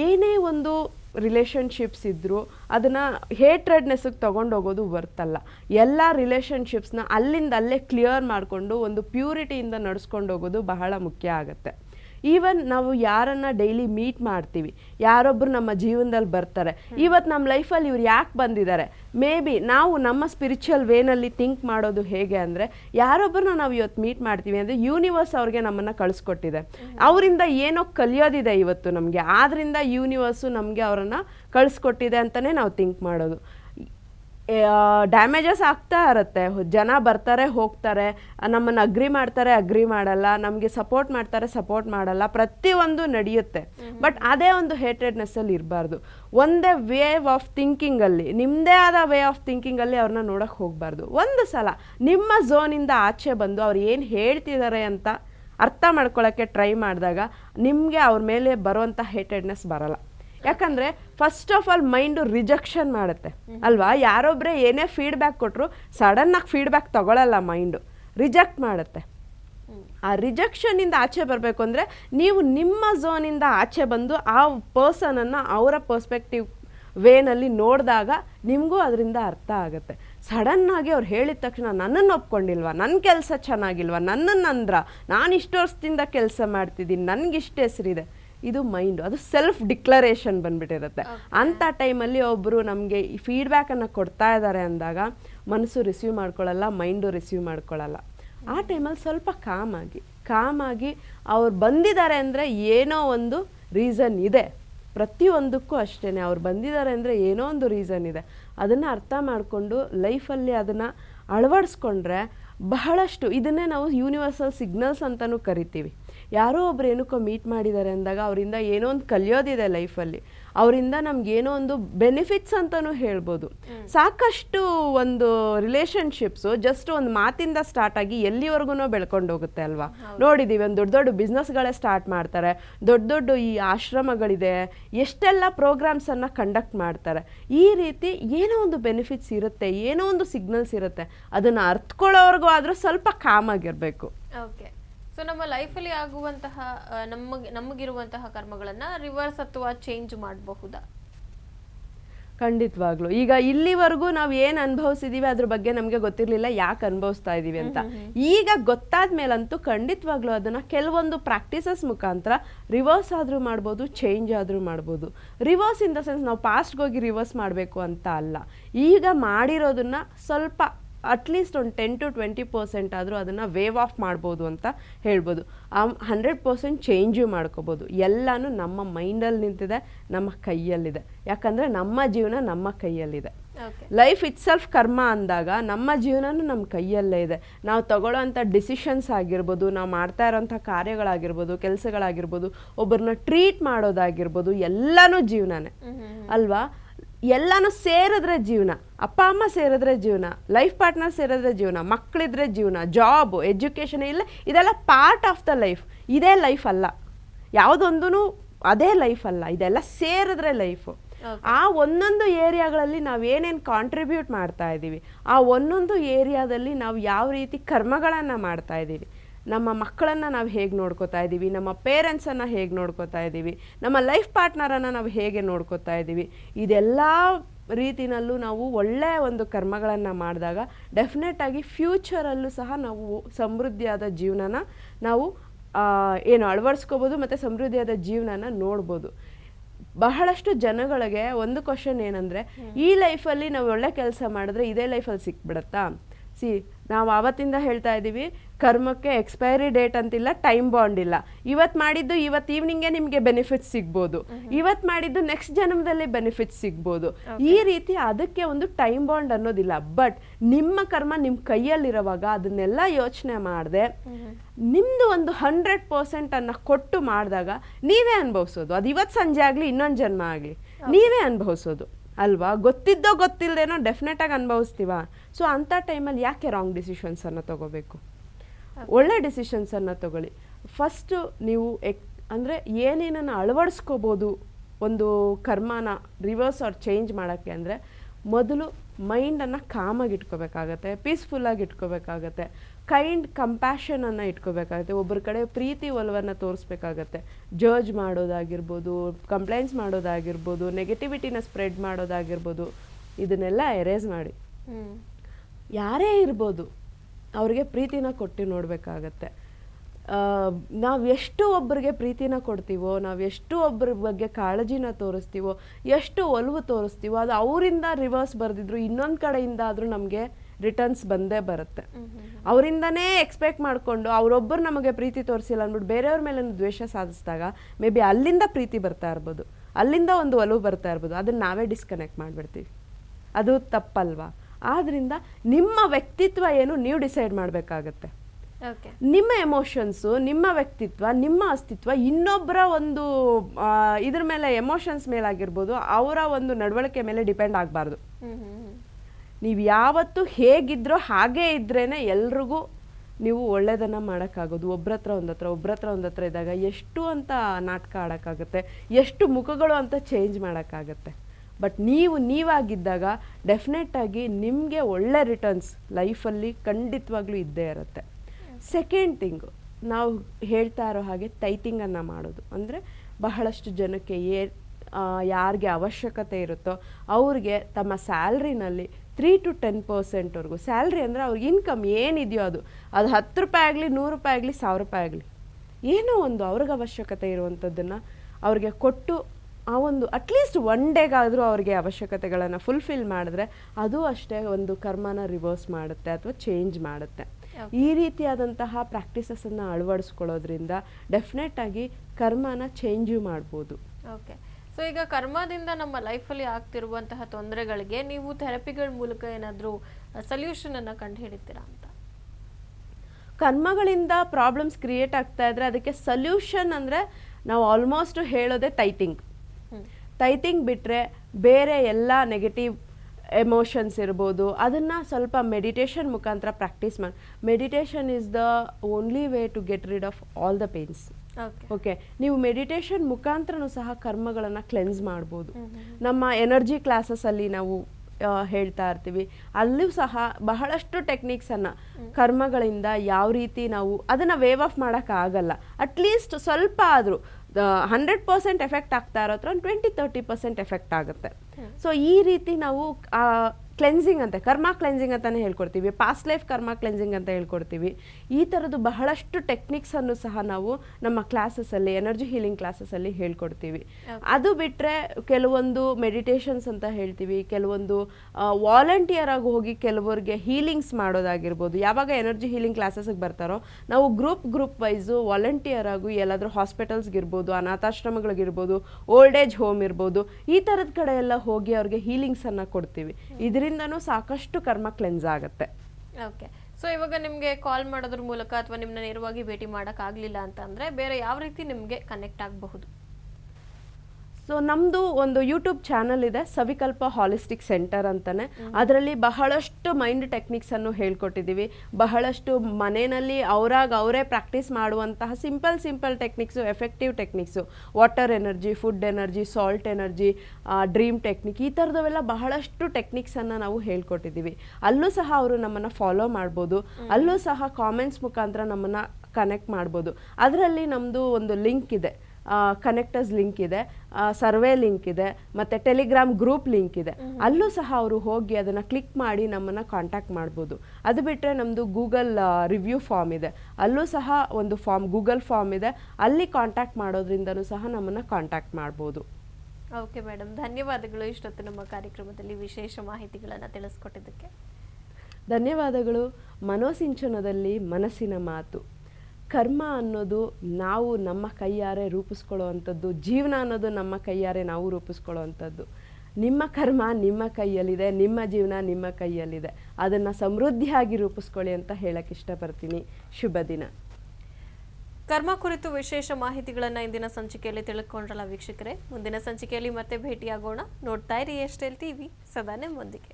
ಏನೇ ಒಂದು ರಿಲೇಷನ್ಶಿಪ್ಸ್ ಇದ್ದರೂ ಅದನ್ನು ಹೇಟ್ರೆಡ್ನೆಸ್ಗೆ ತೊಗೊಂಡೋಗೋದು ಬರ್ತಲ್ಲ ಎಲ್ಲ ರಿಲೇಷನ್ಶಿಪ್ಸ್ನ ಅಲ್ಲಿಂದ ಅಲ್ಲೇ ಕ್ಲಿಯರ್ ಮಾಡಿಕೊಂಡು ಒಂದು ಪ್ಯೂರಿಟಿಯಿಂದ ನಡ್ಸ್ಕೊಂಡು ಹೋಗೋದು ಬಹಳ ಮುಖ್ಯ ಆಗುತ್ತೆ. ಈವನ್ ನಾವು ಯಾರನ್ನ ಡೈಲಿ ಮೀಟ್ ಮಾಡ್ತೀವಿ ಯಾರೊಬ್ರು ನಮ್ಮ ಜೀವನದಲ್ಲಿ ಬರ್ತಾರೆ. ಇವತ್ತು ನಮ್ಮ ಲೈಫಲ್ಲಿ ಇವ್ರು ಯಾಕೆ ಬಂದಿದ್ದಾರೆ ಮೇ ಬಿ ನಾವು ನಮ್ಮ ಸ್ಪಿರಿಚುವಲ್ ವೇನಲ್ಲಿ ಥಿಂಕ್ ಮಾಡೋದು ಹೇಗೆ ಅಂದರೆ ಯಾರೊಬ್ಬರನ್ನ ನಾವು ಇವತ್ತು ಮೀಟ್ ಮಾಡ್ತೀವಿ ಅಂದರೆ ಯೂನಿವರ್ಸ್ ಅವ್ರಿಗೆ ನಮ್ಮನ್ನು ಕಳಿಸ್ಕೊಟ್ಟಿದೆ. ಅವರಿಂದ ಏನೋ ಕಲಿಯೋದಿದೆ ಇವತ್ತು ನಮಗೆ. ಆದ್ರಿಂದ ಯೂನಿವರ್ಸು ನಮಗೆ ಅವರನ್ನು ಕಳಿಸ್ಕೊಟ್ಟಿದೆ ಅಂತಲೇ ನಾವು ಥಿಂಕ್ ಮಾಡೋದು. ಡ್ಯಾಮೇಜಸ್ ಆಗ್ತಾ ಇರುತ್ತೆ. ಜನ ಬರ್ತಾರೆ ಹೋಗ್ತಾರೆ. ನಮ್ಮನ್ನು ಅಗ್ರಿ ಮಾಡ್ತಾರೆ ಅಗ್ರಿ ಮಾಡಲ್ಲ. ನಮಗೆ ಸಪೋರ್ಟ್ ಮಾಡ್ತಾರೆ ಸಪೋರ್ಟ್ ಮಾಡಲ್ಲ. ಪ್ರತಿಯೊಂದು ನಡೆಯುತ್ತೆ. ಬಟ್ ಅದೇ ಒಂದು ಹೇಟೆಡ್ನೆಸ್ಸಲ್ಲಿ ಇರಬಾರ್ದು. ಒಂದೇ ವೇವ್ ಆಫ್ ಥಿಂಕಿಂಗಲ್ಲಿ ನಿಮ್ಮದೇ ಆದ ವೇ ಆಫ್ ಥಿಂಕಿಂಗಲ್ಲಿ ಅವ್ರನ್ನ ನೋಡೋಕೆ ಹೋಗಬಾರ್ದು. ಒಂದು ಸಲ ನಿಮ್ಮ ಝೋನಿಂದ ಆಚೆ ಬಂದು ಅವ್ರು ಏನು ಹೇಳ್ತಿದ್ದಾರೆ ಅಂತ ಅರ್ಥ ಮಾಡ್ಕೊಳ್ಳೋಕ್ಕೆ ಟ್ರೈ ಮಾಡಿದಾಗ ನಿಮಗೆ ಅವ್ರ ಮೇಲೆ ಬರುವಂಥ ಹೇಟೆಡ್ನೆಸ್ ಬರಲ್ಲ. ಯಾಕಂದ್ರೆ first of all mind rejection ಮಾಡುತ್ತೆ. ಅಲ್ವಾ? ಯಾರೊಬ್ಬರೇ ಏನೇ ಫೀಡ್ಬ್ಯಾಕ್ ಕೊಟ್ಟರು ಸಡನ್ನಾಗಿ ಫೀಡ್ಬ್ಯಾಕ್ ತಗೊಳ್ಳಲ್ಲ ಮೈಂಡು ರಿಜೆಕ್ಟ್ ಮಾಡುತ್ತೆ. ಆ ರಿಜೆಕ್ಷನಿಂದ ಆಚೆ ಬರಬೇಕು ಅಂದರೆ ನೀವು ನಿಮ್ಮ ಝೋನಿಂದ ಆಚೆ ಬಂದು ಆ ಪರ್ಸನನ್ನು ಅವರ ಪರ್ಸ್ಪೆಕ್ಟಿವ್ ವೇನಲ್ಲಿ ನೋಡಿದಾಗ ನಿಮಗೂ ಅದರಿಂದ ಅರ್ಥ ಆಗುತ್ತೆ. ಸಡನ್ನಾಗಿ ಅವ್ರು ಹೇಳಿದ ತಕ್ಷಣ ನನ್ನನ್ನು ಒಪ್ಕೊಂಡಿಲ್ವಾ? ನನ್ನ ಕೆಲಸ ಚೆನ್ನಾಗಿಲ್ವಾ? ನನ್ನನ್ನು ಅಂದ್ರ? ನಾನು ಇಷ್ಟು ವರ್ಷದಿಂದ ಕೆಲಸ ಮಾಡ್ತಿದ್ದೀನಿ. ನನಗಿಷ್ಟು ಹೆಸರಿದೆ. ಇದು ಮೈಂಡು ಅದು ಸೆಲ್ಫ್ ಡಿಕ್ಲರೇಷನ್ ಬಂದ್ಬಿಟ್ಟಿರುತ್ತೆ ಅಂಥ ಟೈಮಲ್ಲಿ ಒಬ್ಬರು ನಮಗೆ ಈ ಫೀಡ್ಬ್ಯಾಕನ್ನು ಕೊಡ್ತಾ ಇದ್ದಾರೆ ಅಂದಾಗ ಮನಸ್ಸು ರಿಸೀವ್ ಮಾಡ್ಕೊಳ್ಳಲ್ಲ ಮೈಂಡು ರಿಸೀವ್ ಮಾಡ್ಕೊಳ್ಳಲ್ಲ. ಆ ಟೈಮಲ್ಲಿ ಸ್ವಲ್ಪ ಕಾಮ್ ಆಗಿ ಕಾಮ್ ಆಗಿ ಅವ್ರು ಬಂದಿದ್ದಾರೆ ಅಂದರೆ ಏನೋ ಒಂದು ರೀಸನ್ ಇದೆ. ಪ್ರತಿಯೊಂದಕ್ಕೂ ಅಷ್ಟೇ ಅವ್ರು ಬಂದಿದ್ದಾರೆ ಅಂದರೆ ಏನೋ ಒಂದು ರೀಸನ್ ಇದೆ. ಅದನ್ನು ಅರ್ಥ ಮಾಡಿಕೊಂಡು ಲೈಫಲ್ಲಿ ಅದನ್ನು ಅಳವಡಿಸ್ಕೊಂಡ್ರೆ ಬಹಳಷ್ಟು ಇದನ್ನೇ ನಾವು ಯೂನಿವರ್ಸಲ್ ಸಿಗ್ನಲ್ಸ್ ಅಂತಲೂ ಕರಿತೀವಿ. ಯಾರೋ ಒಬ್ರು ಏನಕ್ಕೋ ಮೀಟ್ ಮಾಡಿದ್ದಾರೆ ಅಂದಾಗ ಅವರಿಂದ ಏನೋ ಒಂದು ಕಲಿಯೋದಿದೆ ಲೈಫಲ್ಲಿ ಅವರಿಂದ ನಮ್ಗೆ ಏನೋ ಒಂದು ಬೆನಿಫಿಟ್ಸ್ ಅಂತಲೂ ಹೇಳ್ಬೋದು. ಸಾಕಷ್ಟು ಒಂದು ರಿಲೇಷನ್ಶಿಪ್ಸು ಜಸ್ಟ್ ಒಂದು ಮಾತಿಂದ ಸ್ಟಾರ್ಟ್ ಆಗಿ ಎಲ್ಲಿವರೆಗೂ ಬೆಳ್ಕೊಂಡು ಹೋಗುತ್ತೆ ಅಲ್ವಾ? ನೋಡಿದ್ದೀವಿ ಒಂದು ದೊಡ್ಡ ದೊಡ್ಡ ಬಿಸ್ನೆಸ್ಗಳೇ ಸ್ಟಾರ್ಟ್ ಮಾಡ್ತಾರೆ. ದೊಡ್ಡ ದೊಡ್ಡ ಈ ಆಶ್ರಮಗಳಿದೆ. ಎಷ್ಟೆಲ್ಲ ಪ್ರೋಗ್ರಾಮ್ಸನ್ನು ಕಂಡಕ್ಟ್ ಮಾಡ್ತಾರೆ. ಈ ರೀತಿ ಏನೋ ಒಂದು ಬೆನಿಫಿಟ್ಸ್ ಇರುತ್ತೆ ಏನೋ ಒಂದು ಸಿಗ್ನಲ್ಸ್ ಇರುತ್ತೆ. ಅದನ್ನು ಅರ್ಥಕೊಳ್ಳೋವರೆಗೂ ಆದರೂ ಸ್ವಲ್ಪ ಕಾಮ್ ಆಗಿರಬೇಕು. ಓಕೆ ಸೊ ನಮ್ಮ ಲೈಫಲ್ಲಿ ಆಗುವಂತಹ ನಮಗೆ ನಮಗಿರುವಂತಹ ಕರ್ಮಗಳನ್ನು ರಿವರ್ಸ್ ಅಥವಾ ಚೇಂಜ್ ಮಾಡಬಹುದಾ? ಖಂಡಿತವಾಗ್ಲು. ಈಗ ಇಲ್ಲಿವರೆಗೂ ನಾವು ಏನು ಅನುಭವಿಸಿದೀವಿ ಅದ್ರ ಬಗ್ಗೆ ನಮಗೆ ಗೊತ್ತಿರಲಿಲ್ಲ ಯಾಕೆ ಅನುಭವಿಸ್ತಾ ಇದೀವಿ ಅಂತ. ಈಗ ಗೊತ್ತಾದ ಮೇಲಂತೂ ಖಂಡಿತವಾಗ್ಲೂ ಅದನ್ನ ಕೆಲವೊಂದು ಪ್ರಾಕ್ಟೀಸಸ್ ಮುಖಾಂತರ ರಿವರ್ಸ್ ಆದರೂ ಮಾಡ್ಬೋದು ಚೇಂಜ್ ಆದರೂ ಮಾಡ್ಬೋದು. ರಿವರ್ಸ್ ಇನ್ ದ ಸೆನ್ಸ್ ನಾವು ಪಾಸ್ಟ್ಗೆ ಹೋಗಿ ರಿವರ್ಸ್ ಮಾಡಬೇಕು ಅಂತ ಅಲ್ಲ. ಈಗ ಮಾಡಿರೋದನ್ನ ಸ್ವಲ್ಪ ಅಟ್ಲೀಸ್ಟ್ ಒಂದು ಟೆನ್ ಟು ಟ್ವೆಂಟಿ ಪರ್ಸೆಂಟ್ ಆದರೂ ಅದನ್ನು ವೇವ್ ಆಫ್ ಮಾಡ್ಬೋದು ಅಂತ ಹೇಳ್ಬೋದು. ಆ ಹಂಡ್ರೆಡ್ ಪರ್ಸೆಂಟ್ ಚೇಂಜು ಮಾಡ್ಕೋಬೋದು. ಎಲ್ಲನೂ ನಮ್ಮ ಮೈಂಡಲ್ಲಿ ನಿಂತಿದೆ ನಮ್ಮ ಕೈಯಲ್ಲಿದೆ. ಯಾಕಂದರೆ ನಮ್ಮ ಜೀವನ ನಮ್ಮ ಕೈಯಲ್ಲಿದೆ. ಲೈಫ್ ಇಟ್ ಸೆಲ್ಫ್ ಕರ್ಮ ಅಂದಾಗ ನಮ್ಮ ಜೀವನನೂ ನಮ್ಮ ಕೈಯಲ್ಲೇ ಇದೆ. ನಾವು ತಗೊಳ್ಳೋಂಥ ಡಿಸಿಷನ್ಸ್ ಆಗಿರ್ಬೋದು ನಾವು ಮಾಡ್ತಾ ಇರೋಂಥ ಕಾರ್ಯಗಳಾಗಿರ್ಬೋದು ಕೆಲಸಗಳಾಗಿರ್ಬೋದು ಒಬ್ಬರನ್ನ ಟ್ರೀಟ್ ಮಾಡೋದಾಗಿರ್ಬೋದು ಎಲ್ಲನೂ ಜೀವನನೇ. ಅಲ್ವಾ? ಎಲ್ಲನೂ ಸೇರಿದ್ರೆ ಜೀವನ. ಅಪ್ಪ ಅಮ್ಮ ಸೇರಿದ್ರೆ ಜೀವನ. ಲೈಫ್ ಪಾರ್ಟ್ನರ್ ಸೇರಿದ್ರೆ ಜೀವನ. ಮಕ್ಕಳಿದ್ರೆ ಜೀವನ. ಜಾಬ್ ಎಜುಕೇಷನ್ ಇಲ್ಲ ಇದೆಲ್ಲ ಪಾರ್ಟ್ ಆಫ್ ದ ಲೈಫ್ ಇದೇ ಲೈಫ್ ಅಲ್ಲ. ಯಾವುದೊಂದೂ ಅದೇ ಲೈಫ್ ಅಲ್ಲ. ಇದೆಲ್ಲ ಸೇರಿದ್ರೆ ಲೈಫು ಆ ಒಂದೊಂದು ಏರಿಯಾಗಳಲ್ಲಿ ನಾವು ಏನೇನು ಕಾಂಟ್ರಿಬ್ಯೂಟ್ ಮಾಡ್ತಾ ಇದ್ದೀವಿ ಆ ಒಂದೊಂದು ಏರಿಯಾದಲ್ಲಿ ನಾವು ಯಾವ ರೀತಿ ಕರ್ಮಗಳನ್ನು ಮಾಡ್ತಾ ಇದ್ದೀವಿ ನಮ್ಮ ಮಕ್ಕಳನ್ನು ನಾವು ಹೇಗೆ ನೋಡ್ಕೋತಾ ಇದ್ದೀವಿ ನಮ್ಮ ಪೇರೆಂಟ್ಸನ್ನು ಹೇಗೆ ನೋಡ್ಕೋತಾ ಇದ್ದೀವಿ ನಮ್ಮ ಲೈಫ್ ಪಾರ್ಟ್ನರನ್ನು ನಾವು ಹೇಗೆ ನೋಡ್ಕೋತಾ ಇದ್ದೀವಿ ಇದೆಲ್ಲ ರೀತಿನಲ್ಲೂ ನಾವು ಒಳ್ಳೆಯ ಒಂದು ಕರ್ಮಗಳನ್ನು ಮಾಡಿದಾಗ ಡೆಫಿನೆಟಾಗಿ ಫ್ಯೂಚರಲ್ಲೂ ಸಹ ನಾವು ಸಮೃದ್ಧಿಯಾದ ಜೀವನನ ನಾವು ಏನು ಅಳವಡಿಸ್ಕೋಬೋದು ಮತ್ತು ಸಮೃದ್ಧಿಯಾದ ಜೀವನನ ನೋಡ್ಬೋದು. ಬಹಳಷ್ಟು ಜನಗಳಿಗೆ ಒಂದು ಕ್ವಶನ್ ಏನಂದರೆ ಈ ಲೈಫಲ್ಲಿ ನಾವು ಒಳ್ಳೆ ಕೆಲಸ ಮಾಡಿದ್ರೆ ಇದೇ ಲೈಫಲ್ಲಿ ಸಿಕ್ಬಿಡತ್ತಾ? ಸಿ ನಾವು ಆವತ್ತಿಂದ ಹೇಳ್ತಾ ಇದ್ದೀವಿ ಕರ್ಮಕ್ಕೆ ಎಕ್ಸ್ಪೈರಿ ಡೇಟ್ ಅಂತಿಲ್ಲ ಟೈಮ್ ಬಾಂಡ್ ಇಲ್ಲ. ಇವತ್ತು ಮಾಡಿದ್ದು ಇವತ್ತು ಈವ್ನಿಂಗೆ ನಿಮಗೆ ಬೆನಿಫಿಟ್ಸ್ ಸಿಗ್ಬೋದು. ಇವತ್ತು ಮಾಡಿದ್ದು ನೆಕ್ಸ್ಟ್ ಜನ್ಮದಲ್ಲಿ ಬೆನಿಫಿಟ್ಸ್ ಸಿಗ್ಬೋದು. ಈ ರೀತಿ ಅದಕ್ಕೆ ಒಂದು ಟೈಮ್ ಬಾಂಡ್ ಅನ್ನೋದಿಲ್ಲ. ಬಟ್ ನಿಮ್ಮ ಕರ್ಮ ನಿಮ್ಮ ಕೈಯಲ್ಲಿರುವಾಗ ಅದನ್ನೆಲ್ಲ ಯೋಚನೆ ಮಾಡದೆ ನಿಮ್ಮದು ಒಂದು ಹಂಡ್ರೆಡ್ ಪರ್ಸೆಂಟ್ ಅನ್ನ ಕೊಟ್ಟು ಮಾಡಿದಾಗ ನೀವೇ ಅನುಭವಿಸೋದು. ಅದು ಇವತ್ತು ಸಂಜೆ ಆಗಲಿ ಇನ್ನೊಂದು ಜನ್ಮ ಆಗಲಿ. ನೀವೇ ಅನುಭವಿಸೋದು. ಅಲ್ವಾ? ಗೊತ್ತಿದ್ದೋ ಗೊತ್ತಿಲ್ಲದೇನೋ ಡೆಫಿನೆಟಾಗಿ ಅನುಭವಿಸ್ತೀವ. ಸೊ ಅಂಥ ಟೈಮಲ್ಲಿ ಯಾಕೆ ರಾಂಗ್ ಡಿಸಿಷನ್ಸನ್ನು ತಗೋಬೇಕು? ಒಳ್ಳೆ ಡಿಸಿಷನ್ಸನ್ನು ತಗೊಳ್ಳಿ. ಫಸ್ಟು ನೀವು ಎಕ್, ಅಂದರೆ ಏನೇನನ್ನು ಅಳವಡಿಸ್ಕೋಬೋದು ಒಂದು ಕರ್ಮನ ರಿವರ್ಸ್ ಆರ್ ಚೇಂಜ್ ಮಾಡೋಕ್ಕೆ ಅಂದರೆ, ಮೊದಲು ಮೈಂಡನ್ನು ಕಾಮಾಗಿ ಇಟ್ಕೋಬೇಕಾಗತ್ತೆ ಪೀಸ್ಫುಲ್ಲಾಗಿ ಇಟ್ಕೋಬೇಕಾಗತ್ತೆ. ಕೈಂಡ್ ಕಂಪ್ಯಾಷನನ್ನು ಇಟ್ಕೋಬೇಕಾಗುತ್ತೆ. ಒಬ್ಬರ ಕಡೆ ಪ್ರೀತಿ ಒಲವನ್ನು ತೋರಿಸ್ಬೇಕಾಗತ್ತೆ. ಜಡ್ಜ್ ಮಾಡೋದಾಗಿರ್ಬೋದು ಕಂಪ್ಲೇಂಟ್ಸ್ ಮಾಡೋದಾಗಿರ್ಬೋದು ನೆಗೆಟಿವಿಟಿನ ಸ್ಪ್ರೆಡ್ ಮಾಡೋದಾಗಿರ್ಬೋದು ಇದನ್ನೆಲ್ಲ ಎರೇಸ್ ಮಾಡಿ. ಯಾರೇ ಇರ್ಬೋದು ಅವ್ರಿಗೆ ಪ್ರೀತಿನ ಕೊಟ್ಟು ನೋಡಬೇಕಾಗತ್ತೆ. ನಾವು ಎಷ್ಟು ಒಬ್ಬರಿಗೆ ಪ್ರೀತಿನ ಕೊಡ್ತೀವೋ ನಾವು ಎಷ್ಟು ಒಬ್ಬರ ಬಗ್ಗೆ ಕಾಳಜಿನ ತೋರಿಸ್ತೀವೋ ಎಷ್ಟು ಒಲವು ತೋರಿಸ್ತೀವೋ ಅದು ಅವರಿಂದ ರಿವರ್ಸ್ ಬರೆದಿದ್ರು ಇನ್ನೊಂದು ಕಡೆಯಿಂದ ಆದರೂ ನಮಗೆ ರಿಟರ್ನ್ಸ್ ಬಂದೇ ಬರುತ್ತೆ. ಅವರಿಂದನೇ ಎಕ್ಸ್ಪೆಕ್ಟ್ ಮಾಡಿಕೊಂಡು ಅವರೊಬ್ಬರು ನಮಗೆ ಪ್ರೀತಿ ತೋರಿಸಿಲ್ಲ ಅಂದ್ಬಿಟ್ಟು ಬೇರೆಯವ್ರ ಮೇಲೆ ದ್ವೇಷ ಸಾಧಿಸಿದಾಗ ಮೇ ಬಿ ಅಲ್ಲಿಂದ ಪ್ರೀತಿ ಬರ್ತಾ ಇರ್ಬೋದು. ಅಲ್ಲಿಂದ ಒಂದು ಒಲವು ಬರ್ತಾ ಇರ್ಬೋದು. ಅದನ್ನು ನಾವೇ ಡಿಸ್ಕನೆಕ್ಟ್ ಮಾಡಿಬಿಡ್ತೀವಿ. ಅದು ತಪ್ಪಲ್ವಾ? ಆದ್ರಿಂದ ನಿಮ್ಮ ವ್ಯಕ್ತಿತ್ವ ಏನು ನೀವು ಡಿಸೈಡ್ ಮಾಡಬೇಕಾಗತ್ತೆ. ನಿಮ್ಮ ಎಮೋಷನ್ಸು ನಿಮ್ಮ ವ್ಯಕ್ತಿತ್ವ ನಿಮ್ಮ ಅಸ್ತಿತ್ವ ಇನ್ನೊಬ್ಬರ ಒಂದು ಇದ್ರ ಮೇಲೆ ಎಮೋಷನ್ಸ್ ಮೇಲಾಗಿರ್ಬೋದು. ಅವರ ಒಂದು ನಡವಳಿಕೆ ಮೇಲೆ ಡಿಪೆಂಡ್ ಆಗಬಾರ್ದು. ನೀವು ಯಾವತ್ತೂ ಹೇಗಿದ್ರೋ ಹಾಗೇ ಇದ್ರೇ ಎಲ್ರಿಗೂ ನೀವು ಒಳ್ಳೆಯದನ್ನು ಮಾಡೋಕ್ಕಾಗೋದು. ಒಬ್ರ ಹತ್ರ ಒಂದು ಹತ್ರ ಒಬ್ರ ಹತ್ರ ಒಂದು ಹತ್ರ ಇದ್ದಾಗ ಎಷ್ಟು ಅಂತ ನಾಟಕ ಆಡೋಕ್ಕಾಗುತ್ತೆ, ಎಷ್ಟು ಮುಖಗಳು ಅಂತ ಚೇಂಜ್ ಮಾಡೋಕ್ಕಾಗತ್ತೆ. ಬಟ್ ನೀವು ನೀವಾಗಿದ್ದಾಗ ಡೆಫಿನೆಟ್ಟಾಗಿ ನಿಮಗೆ ಒಳ್ಳೆ ರಿಟರ್ನ್ಸ್ ಲೈಫಲ್ಲಿ ಖಂಡಿತವಾಗ್ಲೂ ಇದ್ದೇ ಇರುತ್ತೆ. ಸೆಕೆಂಡ್ ಥಿಂಗು ನಾವು ಹೇಳ್ತಾ ಇರೋ ಹಾಗೆ ಟೈಟಿಂಗನ್ನು ಮಾಡೋದು. ಅಂದರೆ ಬಹಳಷ್ಟು ಜನಕ್ಕೆ ಏ ಯಾರಿಗೆ ಅವಶ್ಯಕತೆ ಇರುತ್ತೋ ಅವ್ರಿಗೆ ತಮ್ಮ ಸ್ಯಾಲ್ರಿನಲ್ಲಿ ತ್ರೀ ಟು ಟೆನ್ ಪರ್ಸೆಂಟ್ವರೆಗೂ ಸ್ಯಾಲ್ರಿ ಅಂದರೆ ಅವ್ರಿಗೆ ಇನ್ಕಮ್ ಏನಿದೆಯೋ ಅದು. ಅದು ಹತ್ತು ರೂಪಾಯಿ ಆಗಲಿ ನೂರು ರೂಪಾಯಿ ಆಗಲಿ ಸಾವಿರ ರೂಪಾಯಿ ಆಗಲಿ. ಏನೋ ಒಂದು ಅವ್ರಿಗೆ ಅವಶ್ಯಕತೆ ಇರುವಂಥದ್ದನ್ನು ಅವ್ರಿಗೆ ಕೊಟ್ಟು ಆ ಒಂದು ಅಟ್ಲೀಸ್ಟ್ ಒನ್ ಡೇಗಾದರೂ ಅವ್ರಿಗೆ ಅವಶ್ಯಕತೆಗಳನ್ನು ಫುಲ್ಫಿಲ್ ಮಾಡಿದ್ರೆ ಅದು ಅಷ್ಟೇ ಒಂದು ಕರ್ಮನ ರಿವರ್ಸ್ ಮಾಡುತ್ತೆ ಅಥವಾ ಚೇಂಜ್ ಮಾಡುತ್ತೆ. ಈ ರೀತಿಯಾದಂತಹ ಪ್ರಾಕ್ಟೀಸಸನ್ನು ಅಳವಡಿಸ್ಕೊಳ್ಳೋದ್ರಿಂದ ಡೆಫಿನೆಟ್ ಆಗಿ ಕರ್ಮನ ಚೇಂಜು ಮಾಡ್ಬೋದು. ಓಕೆ ಸೊ ಈಗ ಕರ್ಮದಿಂದ ನಮ್ಮ ಲೈಫಲ್ಲಿ ಆಗ್ತಿರುವಂತಹ ತೊಂದರೆಗಳಿಗೆ ನೀವು ಥೆರಪಿಗಳ ಮೂಲಕ ಏನಾದರೂ ಸೊಲ್ಯೂಷನನ್ನು ಕಂಡು ಹಿಡಿತೀರಾ ಅಂತ? ಕರ್ಮಗಳಿಂದ ಪ್ರಾಬ್ಲಮ್ಸ್ ಕ್ರಿಯೇಟ್ ಆಗ್ತಾ ಇದ್ರೆ ಅದಕ್ಕೆ ಸೊಲ್ಯೂಷನ್ ಅಂದರೆ ನಾವು ಆಲ್ಮೋಸ್ಟ್ ಹೇಳೋದೇ ಟೈಟಿಂಗ್ ಟೈಟಿಂಗ್ ಬಿಟ್ಟರೆ ಬೇರೆ ಎಲ್ಲ ನೆಗೆಟಿವ್ ಎಮೋಷನ್ಸ್ ಇರ್ಬೋದು. ಅದನ್ನು ಸ್ವಲ್ಪ ಮೆಡಿಟೇಷನ್ ಮುಖಾಂತರ ಪ್ರಾಕ್ಟೀಸ್ ಮಾಡಿ. Meditation is the only way to get rid of all the pains okay ನೀವು ಮೆಡಿಟೇಷನ್ ಮುಖಾಂತರನೂ ಸಹ ಕರ್ಮಗಳನ್ನು ಕ್ಲೆನ್ಸ್ ಮಾಡ್ಬೋದು. ನಮ್ಮ ಎನರ್ಜಿ ಕ್ಲಾಸಸ್ಸಲ್ಲಿ ನಾವು ಹೇಳ್ತಾ ಇರ್ತೀವಿ. ಅಲ್ಲೂ ಸಹ ಬಹಳಷ್ಟು ಟೆಕ್ನಿಕ್ಸನ್ನು ಕರ್ಮಗಳಿಂದ ಯಾವ ರೀತಿ ನಾವು ಅದನ್ನು ವೇವ್ ಆಫ್ ಮಾಡೋಕ್ಕಾಗಲ್ಲ ಅಟ್ಲೀಸ್ಟ್ ಸ್ವಲ್ಪ ಆದರೂ ಹಂಡ್ರೆಡ್ ಪರ್ಸೆಂಟ್ ಎಫೆಕ್ಟ್ ಆಗ್ತಾ ಇರೋ ಹತ್ರ ಒಂದು ಟ್ವೆಂಟಿ ತರ್ಟಿ ಪರ್ಸೆಂಟ್ ಎಫೆಕ್ಟ್ ಆಗುತ್ತೆ. ಸೊ ಈ ರೀತಿ ನಾವು ಕ್ಲೆನ್ಸಿಂಗ್ ಅಂತ ಕರ್ಮ ಕ್ಲೆನ್ಸಿಂಗ್ ಅಂತಲೇ ಹೇಳ್ಕೊಡ್ತೀವಿ ಪಾಸ್ಟ್ ಲೈಫ್ ಕರ್ಮ ಕ್ಲೆನ್ಸಿಂಗ್ ಅಂತ ಹೇಳ್ಕೊಡ್ತೀವಿ. ಈ ಥರದ್ದು ಬಹಳಷ್ಟು ಟೆಕ್ನಿಕ್ಸನ್ನು ಸಹ ನಾವು ನಮ್ಮ ಕ್ಲಾಸಸ್ಸಲ್ಲಿ ಎನರ್ಜಿ ಹೀಲಿಂಗ್ ಕ್ಲಾಸಸ್ಸಲ್ಲಿ ಹೇಳ್ಕೊಡ್ತೀವಿ. ಅದು ಬಿಟ್ಟರೆ ಕೆಲವೊಂದು ಮೆಡಿಟೇಷನ್ಸ್ ಅಂತ ಹೇಳ್ತೀವಿ ಕೆಲವೊಂದು ವಾಲಂಟಿಯರ್ ಆಗಿ ಹೋಗಿ ಕೆಲವರಿಗೆ ಹೀಲಿಂಗ್ಸ್ ಮಾಡೋದಾಗಿರ್ಬೋದು. ಯಾವಾಗ ಎನರ್ಜಿ ಹೀಲಿಂಗ್ ಕ್ಲಾಸಸ್ಗೆ ಬರ್ತಾರೋ ನಾವು ಗ್ರೂಪ್ ಗ್ರೂಪ್ ವೈಸು ವಾಲಂಟಿಯರ್ ಆಗಿ ಎಲ್ಲಾದರೂ ಹಾಸ್ಪಿಟಲ್ಸ್ಗಿರ್ಬೋದು ಅನಾಥಾಶ್ರಮಗಳಿಗಿರ್ಬೋದು ಓಲ್ಡ್ ಏಜ್ ಹೋಮ್ ಇರ್ಬೋದು ಈ ಥರದ ಕಡೆ ಎಲ್ಲ ಹೋಗಿ ಅವ್ರಿಗೆ ಹೀಲಿಂಗ್ಸನ್ನು ಕೊಡ್ತೀವಿ. ಇದರಿಂದನೂ ಸಾಕಷ್ಟು ಕರ್ಮ ಕ್ಲೆನ್ಸ್ ಆಗುತ್ತೆ. ಓಕೆ ಸೊ ಇವಾಗ ನಿಮಗೆ ಕಾಲ್ ಮಾಡೋದ್ರ ಮೂಲಕ ಅಥವಾ ನಿಮ್ಮನ್ನ ನೇರವಾಗಿ ಭೇಟಿ ಮಾಡೋಕ್ಕಾಗಲಿಲ್ಲ ಅಂತಂದರೆ ಬೇರೆ ಯಾವ ರೀತಿ ನಿಮಗೆ ಕನೆಕ್ಟ್ ಆಗಬಹುದು? ಸೊ ನಮ್ಮದು ಒಂದು ಯೂಟ್ಯೂಬ್ ಚಾನಲ್ ಇದೆ ಸವಿಕಲ್ಪ ಹಾಲಿಸ್ಟಿಕ್ ಸೆಂಟರ್ ಅಂತಾನೆ. ಅದರಲ್ಲಿ ಬಹಳಷ್ಟು ಮೈಂಡ್ ಟೆಕ್ನಿಕ್ಸ್ ಅನ್ನು ಹೇಳ್ಕೊಟ್ಟಿದ್ದೀವಿ ಬಹಳಷ್ಟು ಮನೆಯಲ್ಲಿ ಅವರಾಗ ಅವರೇ ಪ್ರಾಕ್ಟೀಸ್ ಮಾಡುವಂತಹ simple simple techniques effective techniques water energy food energy salt energy dream technique ಈ ಥರದವೆಲ್ಲ ಬಹಳಷ್ಟು ಟೆಕ್ನಿಕ್ಸನ್ನು ನಾವು ಹೇಳ್ಕೊಟ್ಟಿದ್ದೀವಿ ಅಲ್ಲೂ ಸಹ ಅವರು ನಮ್ಮನ್ನು ಫಾಲೋ ಮಾಡ್ಬೋದು. ಅಲ್ಲೂ ಸಹ ಕಾಮೆಂಟ್ಸ್ ಮುಖಾಂತರ ನಮ್ಮನ್ನು ಕನೆಕ್ಟ್ ಮಾಡ್ಬೋದು. ಅದರಲ್ಲಿ ನಮ್ಮದು ಒಂದು ಲಿಂಕ್ ಇದೆ. ಕನೆಕ್ಟರ್ಸ್ ಲಿಂಕ್ ಇದೆ ಸರ್ವೆ ಲಿಂಕ್ ಇದೆ ಮತ್ತು ಟೆಲಿಗ್ರಾಮ್ ಗ್ರೂಪ್ ಲಿಂಕ್ ಇದೆ. ಅಲ್ಲೂ ಸಹ ಅವರು ಹೋಗಿ ಅದನ್ನು ಕ್ಲಿಕ್ ಮಾಡಿ ನಮ್ಮನ್ನು ಕಾಂಟ್ಯಾಕ್ಟ್ ಮಾಡ್ಬೋದು. ಅದು ಬಿಟ್ಟರೆ ನಮ್ಮದು ಗೂಗಲ್ ರಿವ್ಯೂ ಫಾರ್ಮ್ ಇದೆ. ಅಲ್ಲೂ ಸಹ ಒಂದು ಫಾರ್ಮ್ ಗೂಗಲ್ ಫಾರ್ಮ್ ಇದೆ. ಅಲ್ಲಿ ಕಾಂಟ್ಯಾಕ್ಟ್ ಮಾಡೋದ್ರಿಂದಲೂ ಸಹ ನಮ್ಮನ್ನು ಕಾಂಟ್ಯಾಕ್ಟ್ ಮಾಡ್ಬೋದು. ಓಕೆ ಮೇಡಮ್ ಧನ್ಯವಾದಗಳು ಇಷ್ಟೊತ್ತು ನಮ್ಮ ಕಾರ್ಯಕ್ರಮದಲ್ಲಿ ವಿಶೇಷ ಮಾಹಿತಿಗಳನ್ನು ತಿಳಿಸ್ಕೊಟ್ಟಿದ್ದಕ್ಕೆ. ಧನ್ಯವಾದಗಳು. ಮನೋಸಿಂಚನದಲ್ಲಿ ಮನಸ್ಸಿನ ಮಾತು. ಕರ್ಮ ಅನ್ನೋದು ನಾವು ನಮ್ಮ ಕೈಯಾರೆ ರೂಪಿಸ್ಕೊಳ್ಳೋ ಜೀವನ ಅನ್ನೋದು ನಮ್ಮ ಕೈಯಾರೆ ನಾವು ರೂಪಿಸ್ಕೊಳ್ಳೋ ಅಂಥದ್ದು ನಿಮ್ಮ ಕರ್ಮ ನಿಮ್ಮ ಕೈಯಲ್ಲಿದೆ, ನಿಮ್ಮ ಜೀವನ ನಿಮ್ಮ ಕೈಯಲ್ಲಿದೆ. ಅದನ್ನು ಸಮೃದ್ಧಿಯಾಗಿ ರೂಪಿಸ್ಕೊಳ್ಳಿ ಅಂತ ಹೇಳಕ್ಕೆ ಇಷ್ಟಪಡ್ತೀನಿ. ಶುಭ ದಿನ. ಕರ್ಮ ಕುರಿತು ವಿಶೇಷ ಮಾಹಿತಿಗಳನ್ನು ಇಂದಿನ ಸಂಚಿಕೆಯಲ್ಲಿ ತಿಳ್ಕೊಂಡ್ರಲ್ಲ ವೀಕ್ಷಕರೇ. ಮುಂದಿನ ಸಂಚಿಕೆಯಲ್ಲಿ ಮತ್ತೆ ಭೇಟಿಯಾಗೋಣ. ನೋಡ್ತಾ ಇರಿ ಎಷ್ಟೆಲ್ ಟಿವಿ. ಸದಾ ನಿಮ್ಮೊಂದಿಗೆ